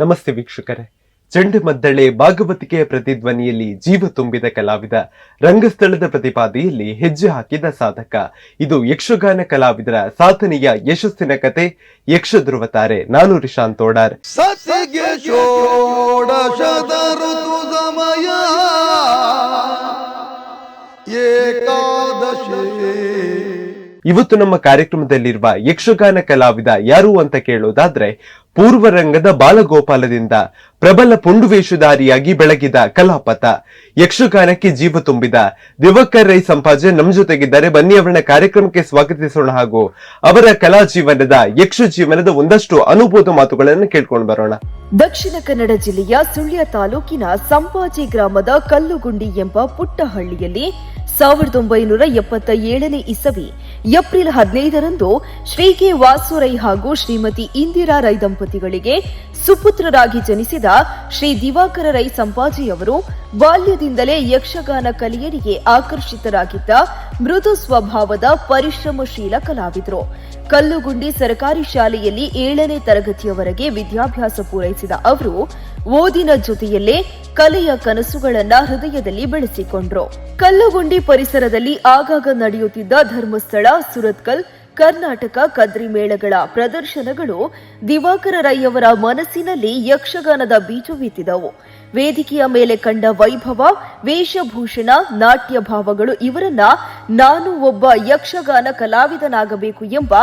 ನಮಸ್ತೆ ವೀಕ್ಷಕರೇ. ಚಂಡಮದ್ದಳೆ ಭಾಗವತಿಕೆಯ ಪ್ರತಿಧ್ವನಿಯಲ್ಲಿ ಜೀವ ತುಂಬಿದ ಕಲಾವಿದ, ರಂಗಸ್ಥಳದ ಪ್ರತಿಪಾದಿಯಲ್ಲಿ ಹೆಜ್ಜೆ ಹಾಕಿದ ಸಾಧಕ. ಇದು ಯಕ್ಷಗಾನ ಕಲಾವಿದರ ಸಾಧನೆಯ ಯಶಸ್ಸಿನ ಕತೆ ಯಕ್ಷ ಧ್ರುವತಾರೆ ನಾನು ರಿಶಾಂತ್ ತೋಡಾರ್ ಇವತ್ತು ನಮ್ಮ ಕಾರ್ಯಕ್ರಮದಲ್ಲಿರುವ ಯಕ್ಷಗಾನ ಕಲಾವಿದ ಯಾರು ಅಂತ ಕೇಳೋದಾದ್ರೆ ಪೂರ್ವ ರಂಗದ ಬಾಲಗೋಪಾಲದಿಂದ ಪ್ರಬಲ ಪುಂಡುವೇಷಧಾರಿಯಾಗಿ ಬೆಳಗಿದ ಕಲಾಪಥ ಯಕ್ಷಗಾನಕ್ಕೆ ಜೀವ ತುಂಬಿದ ದಿವಕರ್ ರೈ ಸಂಪಾಜೆ ನಮ್ಮ ಜೊತೆಗಿದ್ದಾರೆ. ಬನ್ನಿ ಅವರನ್ನ ಕಾರ್ಯಕ್ರಮಕ್ಕೆ ಸ್ವಾಗತಿಸೋಣ ಹಾಗೂ ಅವರ ಕಲಾ ಜೀವನದ, ಯಕ್ಷ ಜೀವನದ ಒಂದಷ್ಟು ಅನುಭೂತ ಮಾತುಗಳನ್ನು ಕೇಳ್ಕೊಂಡು ಬರೋಣ. ದಕ್ಷಿಣ ಕನ್ನಡ ಜಿಲ್ಲೆಯ ಸುಳ್ಯ ತಾಲೂಕಿನ ಸಂಪಾಜಿ ಗ್ರಾಮದ ಕಲ್ಲುಗುಂಡಿ ಎಂಬ ಪುಟ್ಟ ಹಳ್ಳಿಯಲ್ಲಿ ಸಾವಿರದ ಒಂಬೈನೂರ ಎಪ್ಪತ್ತ ಏಳನೇ ಇಸವಿ, ಏಪ್ರಿಲ್ ಹದಿನೈದರಂದು ಶ್ರೀ ಕೆ ವಾಸುರೈ ಹಾಗೂ ಶ್ರೀಮತಿ ಇಂದಿರಾ ರೈ ದಂಪತಿಗಳಿಗೆ ಸುಪುತ್ರರಾಗಿ ಜನಿಸಿದ ಶ್ರೀ ದಿವಾಕರ ರೈ ಸಂಪಾಜಿಯವರು ಬಾಲ್ಯದಿಂದಲೇ ಯಕ್ಷಗಾನ ಕಲಿಯರಿಗೆ ಆಕರ್ಷಿತರಾಗಿದ್ದ ಮೃದು ಸ್ವಭಾವದ ಪರಿಶ್ರಮಶೀಲ ಕಲಾವಿದರು. ಕಲ್ಲುಗುಂಡಿ ಸರ್ಕಾರಿ ಶಾಲೆಯಲ್ಲಿ ಏಳನೇ ತರಗತಿಯವರೆಗೆ ವಿದ್ಯಾಭ್ಯಾಸ ಪೂರೈಸಿದ ಅವರು ಓದಿನ ಜೊತೆಯಲ್ಲೇ ಕಲೆಯ ಕನಸುಗಳನ್ನ ಹೃದಯದಲ್ಲಿ ಬೆಳೆಸಿಕೊಂಡ್ರು. ಕಲ್ಲುಗುಂಡಿ ಪರಿಸರದಲ್ಲಿ ಆಗಾಗ ನಡೆಯುತ್ತಿದ್ದ ಧರ್ಮಸ್ಥಳ, ಸುರತ್ಕಲ್, ಕರ್ನಾಟಕ ಕದ್ರಿ ಮೇಳಗಳ ಪ್ರದರ್ಶನಗಳು ದಿವಾಕರ ರೈಯವರ ಮನಸ್ಸಿನಲ್ಲಿ ಯಕ್ಷಗಾನದ ಬೀಜವಿತ್ತಿದವು ವೇದಿಕೆಯ ಮೇಲೆ ಕಂಡ ವೈಭವ, ವೇಷಭೂಷಣ ನಾಟ್ಯ ಭಾವಗಳು ಇವರನ್ನ ನಾನು ಒಬ್ಬ ಯಕ್ಷಗಾನ ಕಲಾವಿದನಾಗಬೇಕು ಎಂಬ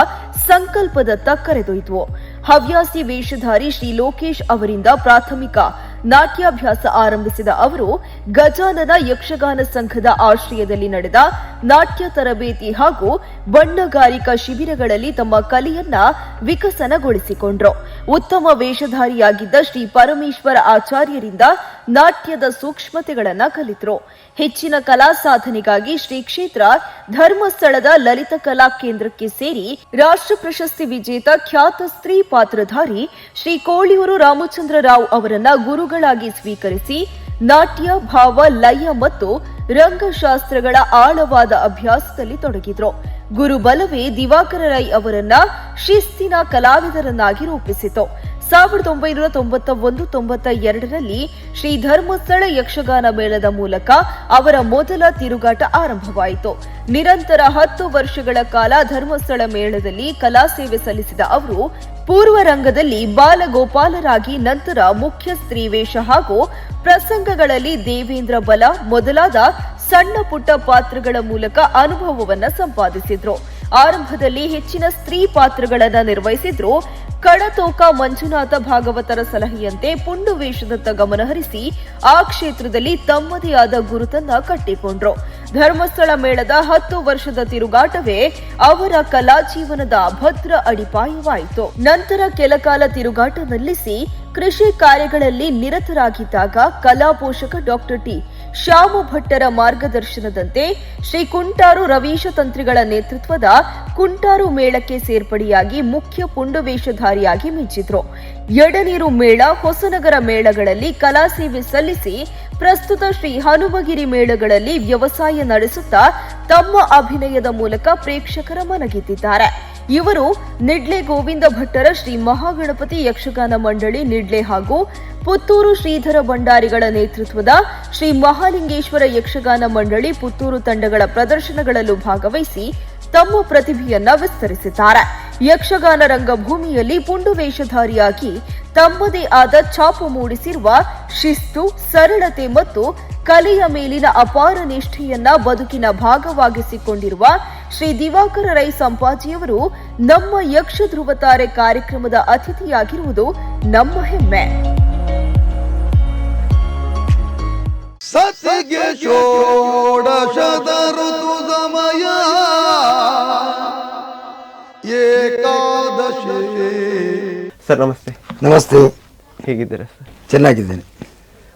ಸಂಕಲ್ಪದತ್ತ ಕರೆದೊಯ್ದವು. ಹವ್ಯಾಸಿ ವೇಷಧಾರಿ ಶ್ರೀ ಲೋಕೇಶ್ ಅವರಿಂದ ಪ್ರಾಥಮಿಕ ನಾಟ್ಯಾಭ್ಯಾಸ ಆರಂಭಿಸಿದ ಅವರು, ಗಜಾನನ ಯಕ್ಷಗಾನ ಸಂಘದ ಆಶ್ರಯದಲ್ಲಿ ನಡೆದ ನಾಟ್ಯ ತರಬೇತಿ ಹಾಗೂ ಬಣ್ಣಗಾರಿಕಾ ಶಿಬಿರಗಳಲ್ಲಿ ತಮ್ಮ ಕಲೆಯನ್ನ ವಿಕಸನಗೊಳಿಸಿಕೊಂಡರು. ಉತ್ತಮ ವೇಷಧಾರಿಯಾಗಿದ್ದ ಶ್ರೀ ಪರಮೇಶ್ವರ ಆಚಾರ್ಯರಿಂದ ನಾಟ್ಯದ ಸೂಕ್ಷ್ಮತೆಗಳನ್ನ ಕಲಿತರು. ಹೆಚ್ಚಿನ ಕಲಾ ಸಾಧನೆಗಾಗಿ ಶ್ರೀ ಕ್ಷೇತ್ರ ಧರ್ಮಸ್ಥಳದ ಲಲಿತ ಕಲಾ ಕೇಂದ್ರಕ್ಕೆ ಸೇರಿ ರಾಷ್ಟ್ರ ಪ್ರಶಸ್ತಿ ವಿಜೇತ ಖ್ಯಾತ ಸ್ತ್ರೀ ಪಾತ್ರಧಾರಿ ಶ್ರೀ ಕೋಳಿಯೂರು ರಾಮಚಂದ್ರ ರಾವ್ ಅವರನ್ನ ಗುರುಗಳಾಗಿ ಸ್ವೀಕರಿಸಿ ನಾಟ್ಯ, ಭಾವ, ಲಯ ಮತ್ತು ರಂಗಶಾಸ್ತ್ರಗಳ ಆಳವಾದ ಅಭ್ಯಾಸದಲ್ಲಿ ತೊಡಗಿದ್ರು. ಗುರುಬಲವೇ ದಿವಾಕರ ರೈ ಅವರನ್ನ ಶಿಸ್ತಿನ ಕಲಾವಿದರನ್ನಾಗಿ ರೂಪಿಸಿತು. ಸಾವಿರದ ಒಂಬೈನೂರ ತೊಂಬತ್ತ ಒಂದು ತೊಂಬತ್ತ ಎರಡರಲ್ಲಿ ಶ್ರೀ ಧರ್ಮಸ್ಥಳ ಯಕ್ಷಗಾನ ಮೇಳದ ಮೂಲಕ ಅವರ ಮೊದಲ ತಿರುಗಾಟ ಆರಂಭವಾಯಿತು. ನಿರಂತರ ಹತ್ತು ವರ್ಷಗಳ ಕಾಲ ಧರ್ಮಸ್ಥಳ ಮೇಳದಲ್ಲಿ ಕಲಾ ಸೇವೆ ಸಲ್ಲಿಸಿದ ಅವರು, ಪೂರ್ವ ರಂಗದಲ್ಲಿ ಬಾಲಗೋಪಾಲರಾಗಿ ನಂತರ ಮುಖ್ಯ ಸ್ತ್ರೀ ವೇಷ ಹಾಗೂ ಪ್ರಸಂಗಗಳಲ್ಲಿ ದೇವೇಂದ್ರ ಬಲ ಮೊದಲಾದ ಸಣ್ಣ ಪುಟ್ಟ ಪಾತ್ರಗಳ ಮೂಲಕ ಅನುಭವವನ್ನ ಸಂಪಾದಿಸಿದ್ರು. ಆರಂಭದಲ್ಲಿ ಹೆಚ್ಚಿನ ಸ್ತ್ರೀ ಪಾತ್ರಗಳನ್ನ ನಿರ್ವಹಿಸಿದ್ರು. ಕಡತೋಕ ಮಂಜುನಾಥ ಭಾಗವತರ ಸಲಹೆಯಂತೆ ಪುಂಡು ವೇಷದತ್ತ ಗಮನಹರಿಸಿ ಆ ಕ್ಷೇತ್ರದಲ್ಲಿ ತಮ್ಮದೇ ಆದ ಗುರುತನ್ನ ಕಟ್ಟಿಕೊಂಡ್ರು. ಧರ್ಮಸ್ಥಳ ಮೇಳದ ಹತ್ತು ವರ್ಷದ ತಿರುಗಾಟವೇ ಅವರ ಕಲಾ ಜೀವನದ ಭದ್ರ ಅಡಿಪಾಯವಾಯಿತು. ನಂತರ ಕೆಲಕಾಲ ತಿರುಗಾಟ ನಿಲ್ಲಿಸಿ ಕೃಷಿ ಕಾರ್ಯಗಳಲ್ಲಿ ನಿರತರಾಗಿದ್ದಾಗ ಕಲಾ ಪೋಷಕ ಡಾಕ್ಟರ್ ಟಿ. ಶ್ಯಾಮ ಭಟ್ಟರ ಮಾರ್ಗದರ್ಶನದಂತೆ ಶ್ರೀ ಕುಂಟಾರು ರವೀಶ ತಂತ್ರಿಗಳ ನೇತೃತ್ವದ ಕುಂಟಾರು ಮೇಳಕ್ಕೆ ಸೇರ್ಪಡೆಯಾಗಿ ಮುಖ್ಯ ಪುಂಡವೇಷಧಾರಿಯಾಗಿ ಮಿಂಚಿದ್ರು ಎಡನೀರು ಮೇಳ ಹೊಸನಗರ ಮೇಳಗಳಲ್ಲಿ ಕಲಾ ಸೇವೆ ಸಲ್ಲಿಸಿ ಪ್ರಸ್ತುತ ಶ್ರೀ ಹನುಮಗಿರಿ ಮೇಳಗಳಲ್ಲಿ ವ್ಯವಸಾಯ ನಡೆಸುತ್ತಾ ತಮ್ಮ ಅಭಿನಯದ ಮೂಲಕ ಪ್ರೇಕ್ಷಕರ ಮನಗೆದ್ದಿದ್ದಾರೆ. ಇವರು ನಿಡ್ಲೆ ಗೋವಿಂದ ಭಟ್ಟರ ಶ್ರೀ ಮಹಾಗಣಪತಿ ಯಕ್ಷಗಾನ ಮಂಡಳಿ ನಿಡ್ಲೆ ಹಾಗೂ ಪುತ್ತೂರು ಶ್ರೀಧರ ಭಂಡಾರಿಗಳ ನೇತೃತ್ವದ ಶ್ರೀ ಮಹಾಲಿಂಗೇಶ್ವರ ಯಕ್ಷಗಾನ ಮಂಡಳಿ ಪುತ್ತೂರು ತಂಡಗಳ ಪ್ರದರ್ಶನಗಳಲ್ಲೂ ಭಾಗವಹಿಸಿ ತಮ್ಮ ಪ್ರತಿಭೆಯನ್ನ ವಿಸ್ತರಿಸಿದ್ದಾರೆ. ಯಕ್ಷಗಾನ ರಂಗಭೂಮಿಯಲ್ಲಿ ಪುಂಡು ವೇಷಧಾರಿಯಾಗಿ ತಮ್ಮದೇ ಆದ ಛಾಪು ಮೂಡಿಸಿರುವ ಶಿಸ್ತು, ಸರಳತೆ ಮತ್ತು ಕಲೆಯ ಮೇಲಿನ ಅಪಾರ ನಿಷ್ಠೆಯನ್ನ ಬದುಕಿನ ಭಾಗವಾಗಿಸಿಕೊಂಡಿರುವ ಶ್ರೀ ದಿವಾಕರ ರೈ ಸಂಪಾಜಿಯವರು ನಮ್ಮ ಯಕ್ಷ ಧ್ರುವತಾರೆ ಕಾರ್ಯಕ್ರಮದ ಅತಿಥಿಯಾಗಿರುವುದು ನಮ್ಮ ಹೆಮ್ಮೆ. ಸಮಯ. ಏಕಾದಶಿ. ಸರ್ ನಮಸ್ತೆ. ನಮಸ್ತೆ. ಹೇಗಿದ್ದೀರಾ ಸರ್? ಚೆನ್ನಾಗಿದ್ದೇನೆ.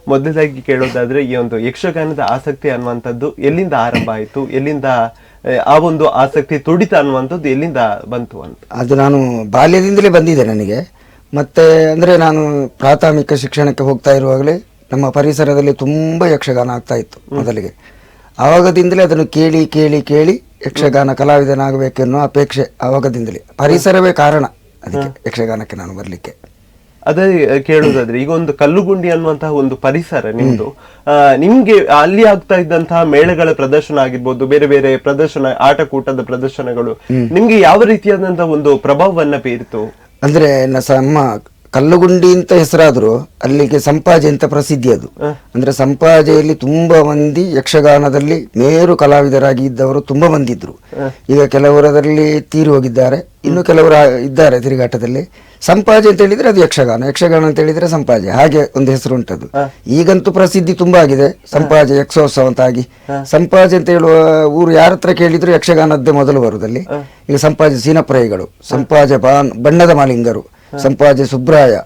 ಮೊದಲದಾಗಿ ಕೇಳೋದಾದ್ರೆ ಈ ಒಂದು ಯಕ್ಷಗಾನದ ಆಸಕ್ತಿ ಅನ್ನುವಂಥದ್ದು ಎಲ್ಲಿಂದ ಆರಂಭ ಆಯಿತು? ಎಲ್ಲಿಂದ ಆ, ಆ ಒಂದು ಆಸಕ್ತಿ ತುಡಿತ ಅನ್ನುವಂಥದ್ದು ಎಲ್ಲಿಂದ ಬಂತು ಅಂತ? ಅದು ನಾನು ಬಾಲ್ಯದಿಂದಲೇ ಬಂದಿದೆ ನನಗೆ. ಮತ್ತೆ ಅಂದರೆ ನಾನು ಪ್ರಾಥಮಿಕ ಶಿಕ್ಷಣಕ್ಕೆ ಹೋಗ್ತಾ ಇರುವಾಗಲೇ ನಮ್ಮ ಪರಿಸರದಲ್ಲಿ ತುಂಬ ಯಕ್ಷಗಾನ ಆಗ್ತಾ ಇತ್ತು ಮೊದಲಿಗೆ. ಆವಾಗದಿಂದಲೇ ಅದನ್ನು ಕೇಳಿ ಕೇಳಿ ಕೇಳಿ ಯಕ್ಷಗಾನ ಕಲಾವಿದನಾಗಬೇಕೆನ್ನೋ ಅಪೇಕ್ಷೆ ಆವಾಗದಿಂದಲೇ. ಪರಿಸರವೇ ಕಾರಣ ಅದಕ್ಕೆ ಯಕ್ಷಗಾನಕ್ಕೆ ನಾನು ಬರಲಿಕ್ಕೆ. ಅದೇ ಕೇಳುದಾದ್ರೆ ಈಗ ಒಂದು ಕಲ್ಲುಗುಂಡಿ ಅನ್ನುವಂತಹ ಒಂದು ಪರಿಸರ ನಿಮ್ದು. ನಿಮ್ಗೆ ಅಲ್ಲಿ ಆಗ್ತಾ ಇದ್ದಂತಹ ಮೇಳಗಳ ಪ್ರದರ್ಶನ ಆಗಿರ್ಬೋದು ಬೇರೆ ಬೇರೆ ಪ್ರದರ್ಶನ ಆಟಕೂಟದ ಪ್ರದರ್ಶನಗಳು ನಿಮ್ಗೆ ಯಾವ ರೀತಿಯಾದಂತಹ ಒಂದು ಪ್ರಭಾವವನ್ನ ಬೀರಿತು? ಅಂದ್ರೆ ನಮ್ಮ ಕಲ್ಲುಗುಂಡಿ ಅಂತ ಹೆಸರಾದರೂ ಅಲ್ಲಿಗೆ ಸಂಪಾಜೆ ಅಂತ ಪ್ರಸಿದ್ಧಿ ಅದು. ಅಂದ್ರೆ ಸಂಪಾಜೆಯಲ್ಲಿ ತುಂಬಾ ಮಂದಿ ಯಕ್ಷಗಾನದಲ್ಲಿ ಮೇರು ಕಲಾವಿದರಾಗಿ ಇದ್ದವರು ತುಂಬಾ ಮಂದಿ ಇದ್ರು ಈಗ ಕೆಲವರದಲ್ಲಿ ತೀರಿ ಹೋಗಿದ್ದಾರೆ ಇನ್ನು ಕೆಲವರು ಇದ್ದಾರೆ ತಿರುಗಾಟದಲ್ಲಿ. ಸಂಪಾಜೆ ಅಂತ ಹೇಳಿದ್ರೆ ಅದು ಯಕ್ಷಗಾನ ಯಕ್ಷಗಾನ ಅಂತ ಹೇಳಿದ್ರೆ ಸಂಪಾಜೆ ಹಾಗೆ ಒಂದು ಹೆಸರು ಉಂಟದು. ಈಗಂತೂ ಪ್ರಸಿದ್ಧಿ ತುಂಬಾ ಆಗಿದೆ ಸಂಪಾಜೆ ಯಕ್ಷೋತ್ಸವ ಅಂತ ಆಗಿ. ಸಂಪಾಜೆ ಅಂತ ಹೇಳುವ ಊರು ಯಾರ ಹತ್ರ ಕೇಳಿದ್ರು ಯಕ್ಷಗಾನದ್ದೇ ಮೊದಲು ಬರುವುದಲ್ಲಿ ಈಗ ಸಂಪಾಜೆ ಸೀನಪ್ರಾಯಿಗಳು ಸಂಪಾಜೆ ಬಾನ್ ಬಣ್ಣದ ಮಾಲಿಂಗರು. ಸಂಪಾಜೆ ಸುಬ್ರಾಯ.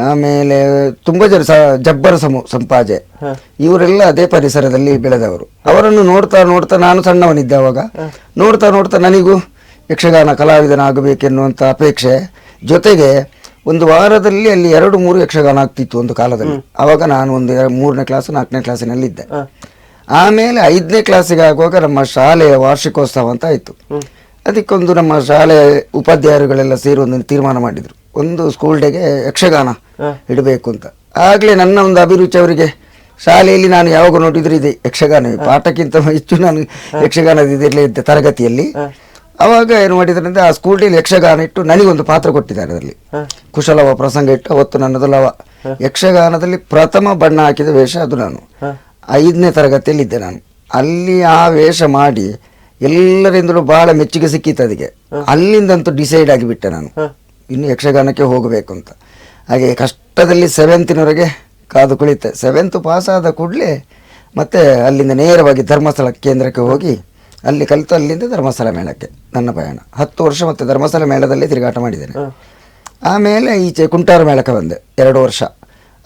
ಆಮೇಲೆ ತುಂಬಾ ಜನ ಜಬ್ಬರ ಸಮು ಸಂಪಾಜೆ. ಇವರೆಲ್ಲ ಅದೇ ಪರಿಸರದಲ್ಲಿ ಬೆಳೆದವರು. ಅವರನ್ನು ನೋಡ್ತಾ ನೋಡ್ತಾ ನಾನು ಸಣ್ಣವನಿದ್ದೆ ಅವಾಗ. ನೋಡ್ತಾ ನೋಡ್ತಾ ನನಗೂ ಯಕ್ಷಗಾನ ಕಲಾವಿದನಾಗಬೇಕೆನ್ನುವಂಥ ಅಪೇಕ್ಷೆ. ಜೊತೆಗೆ ಒಂದು ವಾರದಲ್ಲಿ ಅಲ್ಲಿ ಎರಡು ಮೂರು ಯಕ್ಷಗಾನ ಆಗ್ತಿತ್ತು ಒಂದು ಕಾಲದಲ್ಲಿ. ಆವಾಗ ನಾನು ಒಂದು ಮೂರನೇ ಕ್ಲಾಸ್ ನಾಲ್ಕನೇ ಕ್ಲಾಸಿನಲ್ಲಿದ್ದೆ. ಆಮೇಲೆ ಐದನೇ ಕ್ಲಾಸಿಗೆ ಆಗುವಾಗ ನಮ್ಮ ಶಾಲೆಯ ವಾರ್ಷಿಕೋತ್ಸವ ಅಂತ ಆಯ್ತು. ಅದಕ್ಕೊಂದು ನಮ್ಮ ಶಾಲೆ ಉಪಾಧ್ಯಾಯರುಗಳೆಲ್ಲ ಸೇರಿ ಒಂದು ತೀರ್ಮಾನ ಮಾಡಿದ್ರು. ಒಂದು ಸ್ಕೂಲ್ ಡೇಗೆ ಯಕ್ಷಗಾನ ಇಡಬೇಕು ಅಂತ. ಆಗಲೇ ನನ್ನ ಒಂದು ಅಭಿರುಚಿ ಅವರಿಗೆ ಶಾಲೆಯಲ್ಲಿ ನಾನು ಯಾವಾಗ ನೋಡಿದ್ರೆ ಇದೆ ಯಕ್ಷಗಾನ ಪಾಠಕ್ಕಿಂತ ಹೆಚ್ಚು ನಾನು ಯಕ್ಷಗಾನದ ಇದರಲ್ಲೇ ಇದ್ದೆ ತರಗತಿಯಲ್ಲಿ. ಅವಾಗ ಏನು ಮಾಡಿದ್ರಂದ್ರೆ ಆ ಸ್ಕೂಲ್ ಡೇಲಿ ಯಕ್ಷಗಾನ ಇಟ್ಟು ನನಗೊಂದು ಪಾತ್ರ ಕೊಟ್ಟಿದ್ದಾರೆ ಅದರಲ್ಲಿ. ಕುಶಲವ ಪ್ರಸಂಗ ಇಟ್ಟು ಅವತ್ತು ನನ್ನದು ಲವ. ಯಕ್ಷಗಾನದಲ್ಲಿ ಪ್ರಥಮ ಬಣ್ಣ ಹಾಕಿದ ವೇಷ ಅದು ನಾನು. ಐದನೇ ತರಗತಿಯಲ್ಲಿ ಇದ್ದೆ ನಾನು. ಅಲ್ಲಿ ಆ ವೇಷ ಮಾಡಿ ಎಲ್ಲರಿಂದಲೂ ಬಹಳ ಮೆಚ್ಚುಗೆ ಸಿಕ್ಕಿತ್ತು ಅದಕ್ಕೆ. ಅಲ್ಲಿಂದಂತೂ ಡಿಸೈಡ್ ಆಗಿಬಿಟ್ಟೆ ನಾನು. ಇನ್ನು ಯಕ್ಷಗಾನಕ್ಕೆ ಹೋಗಬೇಕು ಅಂತ ಹಾಗೆ ಕಷ್ಟದಲ್ಲಿ ಸೆವೆಂತಿನವರೆಗೆ ಕಾದು ಕುಳಿತೆ. ಸೆವೆಂತ್ ಪಾಸ್ ಆದ ಕೂಡಲೇ ಮತ್ತೆ ಅಲ್ಲಿಂದ ನೇರವಾಗಿ ಧರ್ಮಸ್ಥಳ ಕೇಂದ್ರಕ್ಕೆ ಹೋಗಿ ಅಲ್ಲಿ ಕಲಿತು ಅಲ್ಲಿಂದ ಧರ್ಮಸ್ಥಳ ಮೇಳಕ್ಕೆ ನನ್ನ ಪ್ರಯಾಣ. ಹತ್ತು ವರ್ಷ ಮತ್ತೆ ಧರ್ಮಸ್ಥಳ ಮೇಳದಲ್ಲಿ ತಿರುಗಾಟ ಮಾಡಿದ್ದೇನೆ. ಆಮೇಲೆ ಈಚೆ ಕುಂಟಾರ ಮೇಳಕ್ಕೆ ಬಂದೆ ಎರಡು ವರ್ಷ.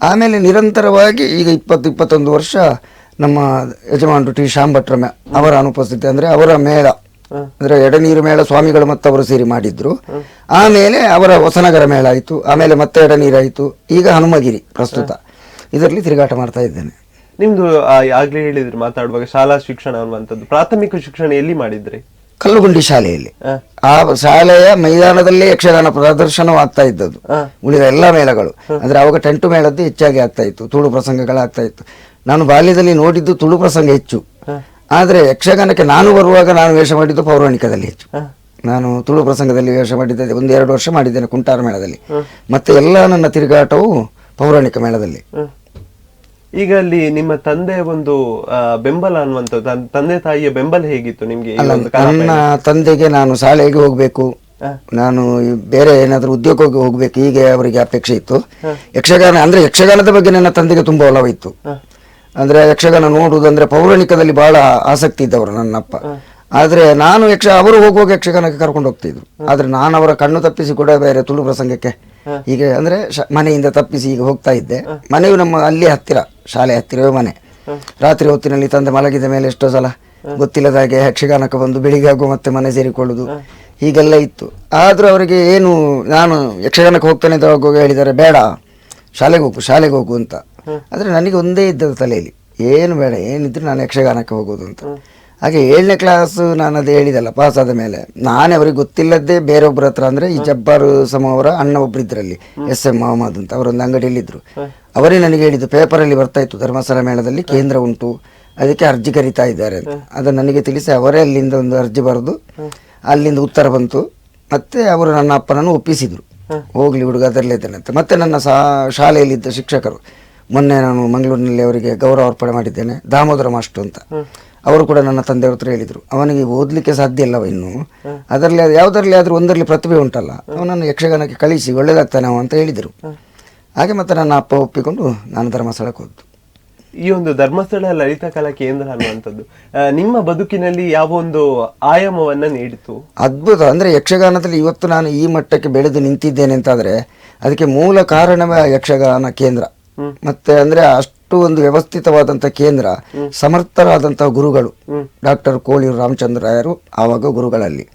ಆಮೇಲೆ ನಿರಂತರವಾಗಿ ಈಗ ಇಪ್ಪತ್ತು ಇಪ್ಪತ್ತೊಂದು ವರ್ಷ ನಮ್ಮ ಯಜಮಾನರು ಟಿ. ಶ್ಯಾಮ್ ಭಟ್ರ ಮೇ ಅವರ ಅನುಪಸ್ಥಿತಿ ಅಂದರೆ ಅವರ ಮೇಳ. ಅಂದ್ರೆ ಎಡನೀರು ಮೇಳ ಸ್ವಾಮಿಗಳು ಮತ್ತೆ ಅವರು ಸೇರಿ ಮಾಡಿದ್ರು. ಆಮೇಲೆ ಅವರ ಹೊಸನಗರ ಮೇಳ ಆಯಿತು. ಆಮೇಲೆ ಮತ್ತೆ ಎಡನೀರ್ ಆಯಿತು ಈಗ ಹನುಮಗಿರಿ ಪ್ರಸ್ತುತ. ಇದರಲ್ಲಿ ತಿರುಗಾಟ ಮಾಡ್ತಾ ಇದ್ದೇನೆ. ನಿಮ್ದು ಆಗ್ಲೇ ಹೇಳಿದ್ರಿ ಮಾತಾಡುವಾಗ ಶಾಲಾ ಶಿಕ್ಷಣ ಅನ್ನುವಂಥದ್ದು. ಪ್ರಾಥಮಿಕ ಶಿಕ್ಷಣ ಎಲ್ಲಿ ಮಾಡಿದ್ರಿ? ಕಲ್ಲುಗುಂಡಿ ಶಾಲೆಯಲ್ಲಿ. ಆ ಶಾಲೆಯ ಮೈದಾನದಲ್ಲೇ ಯಕ್ಷಗಾನ ಪ್ರದರ್ಶನವಾಗ್ತಾ ಇದ್ದದ್ದು. ಉಳಿದ ಎಲ್ಲ ಮೇಳಗಳು. ಅಂದ್ರೆ ಅವಾಗ ಟೆಂಟು ಮೇಳದ್ದು ಹೆಚ್ಚಾಗಿ ಆಗ್ತಾ ಇತ್ತು. ತುಳು ಪ್ರಸಂಗಗಳಾಗ್ತಾ ಇತ್ತು. ನಾನು ಬಾಲ್ಯದಲ್ಲಿ ನೋಡಿದ್ದು ತುಳು ಪ್ರಸಂಗ ಹೆಚ್ಚು. ಆದ್ರೆ ಯಕ್ಷಗಾನಕ್ಕೆ ನಾನು ಬರುವಾಗ ನಾನು ವೇಷ ಮಾಡಿದ್ದು ಪೌರಾಣಿಕದಲ್ಲಿ ಹೆಚ್ಚು. ನಾನು ತುಳು ಪ್ರಸಂಗದಲ್ಲಿ ವೇಷ ಮಾಡಿದ್ದೆ ಒಂದು ಎರಡು ವರ್ಷ ಮಾಡಿದ್ದೇನೆ ಕುಂಟಾರ ಮೇಳದಲ್ಲಿ. ಮತ್ತೆ ಎಲ್ಲ ನನ್ನ ತಿರುಗಾಟವು ಪೌರಾಣಿಕ ಮೇಳದಲ್ಲಿ. ಈಗ ಅಲ್ಲಿ ನಿಮ್ಮ ತಂದೆಯ ಒಂದು ಬೆಂಬಲ ಅನ್ನುವಂಥದ್ದು ತಂದೆ ತಾಯಿಯ ಬೆಂಬಲ ಹೇಗಿತ್ತು ನಿಮ್ಗೆ? ನನ್ನ ತಂದೆಗೆ ನಾನು ಶಾಲೆಗೆ ಹೋಗಬೇಕು. ನಾನು ಬೇರೆ ಏನಾದರೂ ಉದ್ಯೋಗಕ್ಕೆ ಹೋಗಬೇಕು ಹೀಗೆ ಅವರಿಗೆ ಅಪೇಕ್ಷೆ ಇತ್ತು. ಯಕ್ಷಗಾನ ಅಂದ್ರೆ ಯಕ್ಷಗಾನದ ಬಗ್ಗೆ ನನ್ನ ತಂದೆಗೆ ತುಂಬಾ ಒಲವಿತ್ತು ಅಂದ್ರೆ ಯಕ್ಷಗಾನ ನೋಡುವುದಂದ್ರೆ ಪೌರಾಣಿಕದಲ್ಲಿ ಬಹಳ ಆಸಕ್ತಿ ಇದ್ದವರು ನನ್ನಪ್ಪ. ಆದ್ರೆ ನಾನು ಯಕ್ಷ ಅವರು ಹೋಗುವಾಗ ಯಕ್ಷಗಾನಕ್ಕೆ ಕರ್ಕೊಂಡು ಹೋಗ್ತಿದ್ರು. ಆದ್ರೆ ನಾನು ಅವರ ಕಣ್ಣು ತಪ್ಪಿಸಿ ಕೂಡ ಬೇರೆ ತುಳು ಪ್ರಸಂಗಕ್ಕೆ ಹೀಗೆ ಅಂದ್ರೆ ಶ- ಮನೆಯಿಂದ ತಪ್ಪಿಸಿ ಈಗ ಹೋಗ್ತಾ ಇದ್ದೆ. ಮನೆಯು ನಮ್ಮ ಅಲ್ಲಿ ಹತ್ತಿರ ಶಾಲೆ ಹತ್ತಿರವೇ ಮನೆ. ರಾತ್ರಿ ಹೊತ್ತಿನಲ್ಲಿ ತಂದೆ ಮಲಗಿದ ಮೇಲೆ ಎಷ್ಟೋ ಸಲ ಗೊತ್ತಿಲ್ಲದ ಹಾಗೆ ಯಕ್ಷಗಾನಕ್ಕೆ ಬಂದು ಬೆಳಿಗ್ಗೆ ಆಗುವ ಮತ್ತೆ ಮನೆ ಸೇರಿಕೊಳ್ಳುದು. ಹೀಗೆಲ್ಲ ಇತ್ತು. ಆದ್ರೂ ಅವರಿಗೆ ಏನು ನಾನು ಯಕ್ಷಗಾನಕ್ಕೆ ಹೋಗ್ತಾನೆ ಅಂತ ಹೋಗುವಾಗ ಹೇಳಿದರೆ ಬೇಡ ಶಾಲೆಗೆ ಹೋಗು ಶಾಲೆಗೆ ಹೋಗು ಅಂತ. ಆದ್ರೆ ನನಗೆ ಒಂದೇ ಇದ್ದದ್ದು ತಲೆಯಲ್ಲಿ. ಏನು ಬೇಡ ಏನಿದ್ರು ನಾನು ಯಕ್ಷಗಾನಕ್ಕೆ ಹೋಗೋದು ಅಂತ. ಹಾಗೆ ಏಳನೇ ಕ್ಲಾಸು ನಾನು ಅದು ಹೇಳಿದಲ್ಲ ಪಾಸ್ ಆದ ಮೇಲೆ. ನಾನೇ ಅವ್ರಿಗೆ ಗೊತ್ತಿಲ್ಲದೇ ಬೇರೊಬ್ಬರ ಹತ್ರ ಅಂದ್ರೆ ಈ ಜಬ್ಬಾರು ಸಮ ಅವರ ಅಣ್ಣ ಒಬ್ರು ಇದ್ರಲ್ಲಿ ಎಸ್ ಎಂ ಮೊಹಮ್ಮದ್ ಅಂತ. ಅವರೊಂದು ಅಂಗಡಿಯಲ್ಲಿದ್ದರು ಅವರೇ ನನಗೆ ಹೇಳಿದ್ದು ಪೇಪರಲ್ಲಿ ಬರ್ತಾ ಇತ್ತು ಧರ್ಮಸ್ಥಳ ಮೇಳದಲ್ಲಿ ಕೇಂದ್ರ ಉಂಟು ಅದಕ್ಕೆ ಅರ್ಜಿ ಕರಿತಾ ಇದ್ದಾರೆ ಅಂತ. ಅದನ್ನು ನನಗೆ ತಿಳಿಸಿ ಅವರೇ ಅಲ್ಲಿಂದ ಒಂದು ಅರ್ಜಿ ಬರೆದು ಅಲ್ಲಿಂದ ಉತ್ತರ ಬಂತು. ಮತ್ತೆ ಅವರು ನನ್ನ ಅಪ್ಪನನ್ನು ಒಪ್ಪಿಸಿದ್ರು. ಹೋಗ್ಲಿ ಹುಡುಗ ಅದರಲ್ಲೇ ಇದ್ದಾನೆ ಅಂತ. ಮತ್ತೆ ನನ್ನ ಸಾ ಶಾಲೆಯಲ್ಲಿದ್ದ ಶಿಕ್ಷಕರು ಮೊನ್ನೆ ನಾನು ಮಂಗಳೂರಿನಲ್ಲಿ ಅವರಿಗೆ ಗೌರವ ಅರ್ಪಣೆ ಮಾಡಿದ್ದೇನೆ. ದಾಮೋದರ ಮಾಸ್ಟರ್ ಅಂತ. ಅವರು ಕೂಡ ನನ್ನ ತಂದೆಯವ್ರ ಹತ್ರ ಹೇಳಿದರು. ಅವನಿಗೆ ಓದಲಿಕ್ಕೆ ಸಾಧ್ಯ ಇಲ್ಲವ ಇನ್ನು. ಅದರಲ್ಲಿ ಯಾವುದರಲ್ಲಿ ಆದರೂ ಒಂದರಲ್ಲಿ ಪ್ರತಿಭೆ ಉಂಟಲ್ಲ. ಅವನನ್ನು ಯಕ್ಷಗಾನಕ್ಕೆ ಕಳಿಸಿ ಒಳ್ಳೇದಾಗ್ತಾನೆ ಅವ ಅಂತ ಹೇಳಿದರು. ಹಾಗೆ ಮತ್ತೆ ನನ್ನ ಅಪ್ಪ ಒಪ್ಪಿಕೊಂಡು ನಾನು ಧರ್ಮಸ್ಥಳಕ್ಕೆ ಹೋದ್ದು. ಈ ಒಂದು ಧರ್ಮಸ್ಥಳ ಲಲಿತ ಕಲಾ ಕೇಂದ್ರ ಅನ್ನುವಂಥದ್ದು ನಿಮ್ಮ ಬದುಕಿನಲ್ಲಿ ಯಾವ ಒಂದು ಆಯಾಮವನ್ನು ನೀಡಿತು? ಅದ್ಭುತ. ಅಂದರೆ ಯಕ್ಷಗಾನದಲ್ಲಿ ಇವತ್ತು ನಾನು ಈ ಮಟ್ಟಕ್ಕೆ ಬೆಳೆದು ನಿಂತಿದ್ದೇನೆ ಅಂತಾದರೆ ಅದಕ್ಕೆ ಮೂಲ ಕಾರಣವೇ ಯಕ್ಷಗಾನ ಕೇಂದ್ರ. ಮತ್ತೆ ಅಂದ್ರೆ ಅಷ್ಟು ಒಂದು ವ್ಯವಸ್ಥಿತವಾದಂತ ಕೇಂದ್ರ ಸಮರ್ಥರಾದಂತಹ ಗುರುಗಳು, ಡಾಕ್ಟರ್ ಕೋಳಿ ರಾಮಚಂದ್ರ ರಾಯರು ಆವಾಗ ಗುರುಗಳಲ್ಲಿ